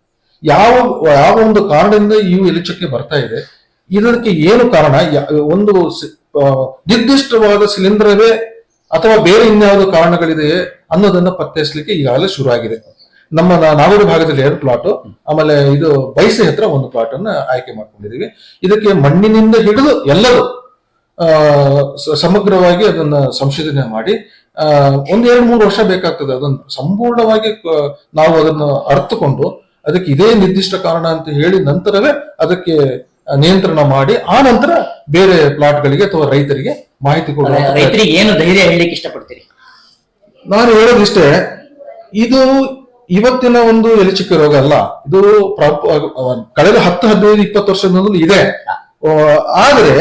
ಯಾವ ಯಾವ ಒಂದು ಕಾರಣದಿಂದ ಈ ಎಲಿಚಕ್ಕೆ ಬರ್ತಾ ಇದೆ, ಇದಕ್ಕೆ ಏನು ಕಾರಣ ಒಂದು ನಿರ್ದಿಷ್ಟವಾದ ಸಿಲಿಂಡರವೇ ಅಥವಾ ಬೇರೆ ಇನ್ಯಾವುದೋ ಕಾರಣಗಳಿದೆಯೇ ಅನ್ನೋದನ್ನ ಪತ್ತೆಹಚ್ಚಲಿಕ್ಕೆ ಈಗಾಗಲೇ ಶುರು ಆಗಿದೆ ನಮ್ಮ ನಾವೂರು ನಾಗೂರು ಭಾಗದಲ್ಲಿ ಎರಡು ಪ್ಲಾಟ್ ಆಮೇಲೆ ಇದು ಬೈಸೆ ಹತ್ರ ಒಂದು ಪ್ಲಾಟ್ ಅನ್ನ ಆಯ್ಕೆ ಮಾಡ್ಕೊಂಡಿದೀವಿ. ಇದಕ್ಕೆ ಮಣ್ಣಿನಿಂದ ಹಿಡಿದು ಎಲ್ಲರೂ ಸಮಗ್ರವಾಗಿ ಅದನ್ನ ಸಂಶೋಧನೆ ಮಾಡಿ ಒಂದ್ ಎರಡು ಮೂರು ವರ್ಷ ಬೇಕಾಗ್ತದೆ. ಅದನ್ನ ಸಂಪೂರ್ಣವಾಗಿ ನಾವು ಅದನ್ನು ಅರ್ಥಕೊಂಡು ಅದಕ್ಕೆ ಇದೇ ನಿರ್ದಿಷ್ಟ ಕಾರಣ ಅಂತ ಹೇಳಿ ನಂತರವೇ ಅದಕ್ಕೆ ನಿಯಂತ್ರಣ ಮಾಡಿ ಆ ನಂತರ ಬೇರೆ ಪ್ಲಾಟ್ಗಳಿಗೆ ಅಥವಾ ರೈತರಿಗೆ ಮಾಹಿತಿ ಕೊಡುವ ರೈತರಿಗೆ ಏನು ಧೈರ್ಯ ಹೇಳಿಕ್ಕೆ ಇಷ್ಟಪಡ್ತೀರಿ? ನಾನು ಹೇಳೋದಿಷ್ಟೇ ಇದು ಇವತ್ತಿನ ಒಂದು ಎಲೆಚಿಕ್ಕ ರೋಗ ಅಲ್ಲ ಇದು ಕಳೆದ ಹತ್ತು ಹದಿನೈದು ಇಪ್ಪತ್ತು ವರ್ಷದಲ್ಲೂ ಇದೆ. ಆದರೆ ಆದ್ರೆ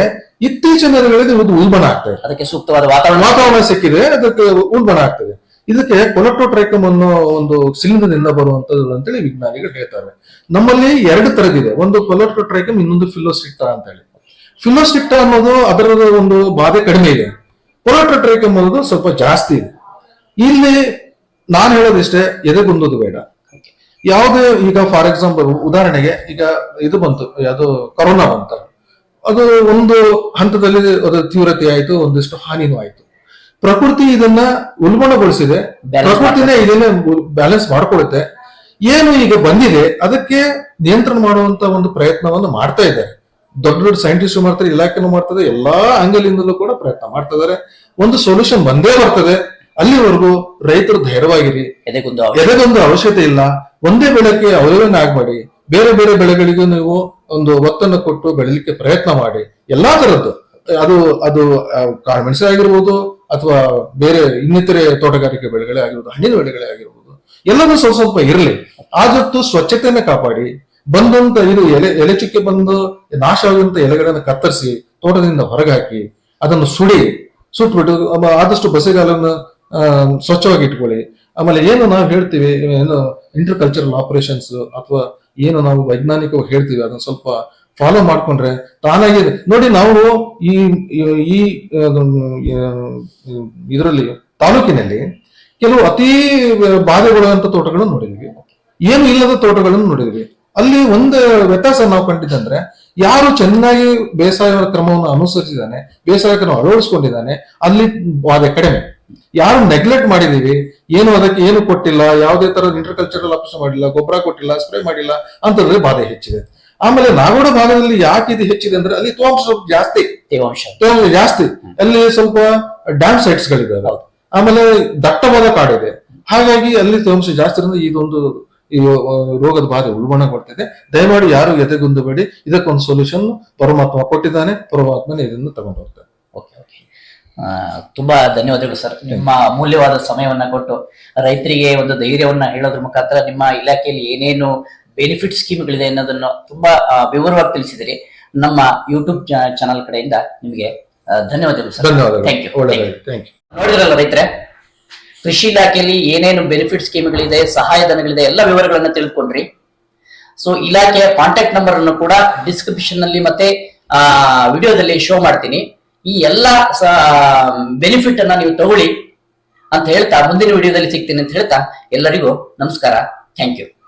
ಇತ್ತೀಚಿನ ದಿನಗಳಲ್ಲಿ ಒಂದು ಉಲ್ಬಣ ಆಗ್ತದೆ ಅದಕ್ಕೆ ಸೂಕ್ತವಾದ ವಾತಾವರಣ ವಾತಾವರಣ ಸಿಕ್ಕಿದೆ ಅದಕ್ಕೆ ಉಲ್ಬಣ ಆಗ್ತದೆ. ಇದಕ್ಕೆ ಕೊಲೊಟೋಟ್ರೈಕಮ್ ಅನ್ನೋ ಒಂದು ಸಿಲಿಂಡರ್ನಿಂದ ಬರುವಂತದ್ದು ಅಂತೇಳಿ ವಿಜ್ಞಾನಿಗಳು ಹೇಳ್ತಾರೆ. ನಮ್ಮಲ್ಲಿ ಎರಡು ತರದಿದೆ ಒಂದು ಕೊಲೊಟೋಟ್ರೈಕಮ್ ಇನ್ನೊಂದು ಫಿಲೋಸ್ಟಿಕ್ಟಾ ಅಂತ ಹೇಳಿ ಫಿಲೋಸ್ಟಿಕ್ಟಾ ಅನ್ನೋದು ಅದರ ಒಂದು ಬಾಧೆ ಕಡಿಮೆ ಇದೆ. ಕೊಲೊಟೋಟ್ರೈಕಮ್ ಅನ್ನೋದು ಸ್ವಲ್ಪ ಜಾಸ್ತಿ ಇದೆ. ಇಲ್ಲಿ ನಾನು ಹೇಳೋದಿಷ್ಟೇ ಎದೆಗುಂದೋದು ಬೇಡ. ಯಾವುದೇ ಈಗ ಫಾರ್ ಎಕ್ಸಾಂಪಲ್ ಉದಾಹರಣೆಗೆ ಈಗ ಇದು ಬಂತು ಯಾವುದು ಕೊರೋನಾ ಬಂತ. ಅದು ಒಂದು ಹಂತದಲ್ಲಿ ಅದರ ತೀವ್ರತೆ ಆಯಿತು ಒಂದಿಷ್ಟು ಹಾನಿನೂ ಆಯಿತು. ಪ್ರಕೃತಿ ಇದನ್ನ ಉಲ್ಬಣಗೊಳಿಸಿದೆ. ಪ್ರಕೃತಿನೇ ಇದನ್ನ ಬ್ಯಾಲೆನ್ಸ್ ಮಾಡ್ಕೊಳುತ್ತೆ. ಏನು ಈಗ ಬಂದಿದೆ ಅದಕ್ಕೆ ನಿಯಂತ್ರಣ ಮಾಡುವಂತ ಒಂದು ಪ್ರಯತ್ನವನ್ನು ಮಾಡ್ತಾ ಇದ್ದಾರೆ. ದೊಡ್ಡ ದೊಡ್ಡ ಸೈಂಟಿಸ್ಟ್ ಮಾಡ್ತಾರೆ ಇಲಾಖೆನೂ ಮಾಡ್ತದೆ ಎಲ್ಲಾ ಆಂಗಲಿಂದಲೂ ಕೂಡ ಪ್ರಯತ್ನ ಮಾಡ್ತಾ ಇದ್ದಾರೆ. ಒಂದು ಸೊಲ್ಯೂಷನ್ ಬಂದೇ ಬರ್ತದೆ. ಅಲ್ಲಿವರೆಗೂ ರೈತರು ಧೈರ್ಯವಾಗಿರಿ. ಎದೆಗುಂದು ಅವಶ್ಯಕತೆ ಇಲ್ಲ. ಒಂದೇ ಬೆಳೆಗೆ ಅವಲಂಬನೆ ಆಗ್ಬೇಡಿ. ಬೇರೆ ಬೇರೆ ಬೆಳೆಗಳಿಗೂ ನೀವು ಒಂದು ಒತ್ತನ್ನು ಕೊಟ್ಟು ಬೆಳಿಲಿಕ್ಕೆ ಪ್ರಯತ್ನ ಮಾಡಿ. ಎಲ್ಲಾ ತರದ್ದು ಅದು ಅದು ಕಾಳು ಕಾಳುಮೆಣಸೇ ಆಗಿರ್ಬೋದು ಅಥವಾ ಬೇರೆ ಇನ್ನಿತರೆ ತೋಟಗಾರಿಕೆ ಬೆಳೆಗಳೇ ಆಗಿರ್ಬೋದು ಹಣ್ಣಿನ ಬೆಳೆಗಳೇ ಆಗಿರ್ಬೋದು ಎಲ್ಲವೂ ಸ್ವಲ್ಪ ಸ್ವಲ್ಪ ಇರಲಿ. ಆದತ್ತು ಸ್ವಚ್ಛತೆಯನ್ನು ಕಾಪಾಡಿ. ಬಂದಂತ ಇದು ಎಲೆ ಎಲೆ ಚುಕ್ಕೆ ಬಂದು ನಾಶ ಆಗುವಂತ ಎಲೆಗಳನ್ನು ಕತ್ತರಿಸಿ ತೋಟದಿಂದ ಹೊರಗಾಕಿ ಹಾಕಿ ಅದನ್ನು ಸುಡಿ ಸುಟ್ಬಿಟ್ಟು ಆದಷ್ಟು ಬಸೆಗಾಲನ್ನು ಸ್ವಚ್ಛವಾಗಿ ಇಟ್ಕೊಳ್ಳಿ. ಆಮೇಲೆ ಏನು ನಾವು ಹೇಳ್ತೀವಿ, ಏನು ಇಂಟರ್ ಕಲ್ಚರಲ್ ಆಪರೇಷನ್ಸ್ ಅಥವಾ ಏನು ನಾವು ವೈಜ್ಞಾನಿಕವಾಗಿ ಹೇಳ್ತೀವಿ, ಅದನ್ನ ಸ್ವಲ್ಪ ಫಾಲೋ ಮಾಡ್ಕೊಂಡ್ರೆ ತಾನಾಗಿ ನೋಡಿ ನಾವು ಈ, ಈ- ಇದರಲ್ಲಿ, ತಾಲೂಕಿನಲ್ಲಿ ಕೆಲವು ಅತಿ ಬಾಧೆಗೊಳ್ಳುವಂತ ತೋಟಗಳನ್ನು ನೋಡಿದ್ವಿ. ಏನು ಇಲ್ಲದ ತೋಟಗಳನ್ನು ನೋಡಿದ್ವಿ. ಅಲ್ಲಿ ಒಂದು ವ್ಯತ್ಯಾಸ ನಾವು ಕಂಡಿದ್ದಂದ್ರೆ ಯಾರು ಚೆನ್ನಾಗಿ ಬೇಸಾಯ ಕ್ರಮವನ್ನು ಅನುಸರಿಸಿದ್ದಾನೆ ಬೇಸಾಯ ಕ್ರಮ ಅಳವಡಿಸ್ಕೊಂಡಿದ್ದಾನೆ, ಅಲ್ಲಿ ಬಾಧೆ ಕಡಿಮೆ. ಯಾರು ನೆಗ್ಲೆಕ್ಟ್ ಮಾಡಿದೀವಿ ಏನು ಅದಕ್ಕೆ ಏನು ಕೊಟ್ಟಿಲ್ಲ? ಯಾವುದೇ ತರ ಇಂಟರ್ಕಲ್ಚರಲ್ ಆಫೀಸ್ ಮಾಡಿಲ್ಲ ಗೊಬ್ಬರ ಕೊಟ್ಟಿಲ್ಲ ಸ್ಪ್ರೇ ಮಾಡಿಲ್ಲ ಅಂತಂದ್ರೆ ಬಾಧೆ ಹೆಚ್ಚಿದೆ. ಆಮೇಲೆ ನಾಗೋಡ ಭಾಗದಲ್ಲಿ ಯಾಕೆ ಇದು ಹೆಚ್ಚಿದೆ ಅಂದ್ರೆ ಅಲ್ಲಿ ತೇವಾಂಶ ಸ್ವಲ್ಪ ಜಾಸ್ತಿ. ತೇವಾಂಶ. ಜಾಸ್ತಿ. ಅಲ್ಲಿ ಸ್ವಲ್ಪ ಡ್ಯಾಮ್ ಸೈಟ್ಸ್ ಗಳಿದೆ ಆಮೇಲೆ ದಟ್ಟವಾದ ಕಾಡಿದೆ. ಹಾಗಾಗಿ ಅಲ್ಲಿ ತೇವಾಂಶ ಜಾಸ್ತಿ ಅಂದ್ರೆ ಇದೊಂದು ಈ ರೋಗದ ಬಾಧೆ ಉಲ್ಬಣಗೊಳ್ತಿದೆ. ದಯಮಾಡಿ ಯಾರು ಎದೆಗುಂದಬೇಡಿ. ಇದಕ್ಕೊಂದು ಸೊಲ್ಯೂಷನ್ ಪರಮಾತ್ಮ ಕೊಟ್ಟಿದ್ದಾನೆ. ಪರಮಾತ್ಮನೇ ಇದನ್ನು ತಗೊಂಡು ಹೋಗ್ತಾರೆ ಓಕೆ ಓಕೆ ತುಂಬಾ ಧನ್ಯವಾದಗಳು ಸರ್. ನಿಮ್ಮ ಅಮೂಲ್ಯವಾದ ಸಮಯವನ್ನ ಕೊಟ್ಟು ರೈತರಿಗೆ ಒಂದು ಧೈರ್ಯವನ್ನ ಹೇಳೋದ್ರ ಮುಖಾಂತರ ನಿಮ್ಮ ಇಲಾಖೆಯಲ್ಲಿ ಏನೇನು ಬೆನಿಫಿಟ್ ಸ್ಕೀಮ್ಗಳಿದೆ ಅನ್ನೋದನ್ನು ತುಂಬಾ ವಿವರವಾಗಿ ತಿಳಿಸಿದಿರಿ. ನಮ್ಮ ಯೂಟ್ಯೂಬ್ ಚಾನಲ್ ಕಡೆಯಿಂದ ನಿಮಗೆ ಧನ್ಯವಾದಗಳು ಸರ್. ಥ್ಯಾಂಕ್ ಯು ನೋಡಿದ್ರಲ್ಲ ರೈತರೆ ಕೃಷಿ ಇಲಾಖೆಯಲ್ಲಿ ಏನೇನು ಬೆನಿಫಿಟ್ ಸ್ಕೀಮ್ಗಳಿದೆ ಸಹಾಯಧನಗಳಿದೆ ಎಲ್ಲ ವಿವರಗಳನ್ನ ತಿಳ್ಕೊಂಡ್ರಿ. ಸೊ ಇಲಾಖೆಯ ಕಾಂಟ್ಯಾಕ್ಟ್ ನಂಬರ್ ಅನ್ನು ಕೂಡ ಡಿಸ್ಕ್ರಿಪ್ಷನ್ನಲ್ಲಿ ಮತ್ತೆ ಆ ವಿಡಿಯೋದಲ್ಲಿ ಶೋ ಮಾಡ್ತೀನಿ. ಈ ಎಲ್ಲ ಬೆನಿಫಿಟ್ ಅನ್ನ ನೀವು ತಗೊಳ್ಳಿ ಅಂತ ಹೇಳ್ತಾ ಮುಂದಿನ ವಿಡಿಯೋದಲ್ಲಿ ಸಿಗ್ತೀನಿ ಅಂತ ಹೇಳ್ತಾ ಎಲ್ಲರಿಗೂ ನಮಸ್ಕಾರ. Thank you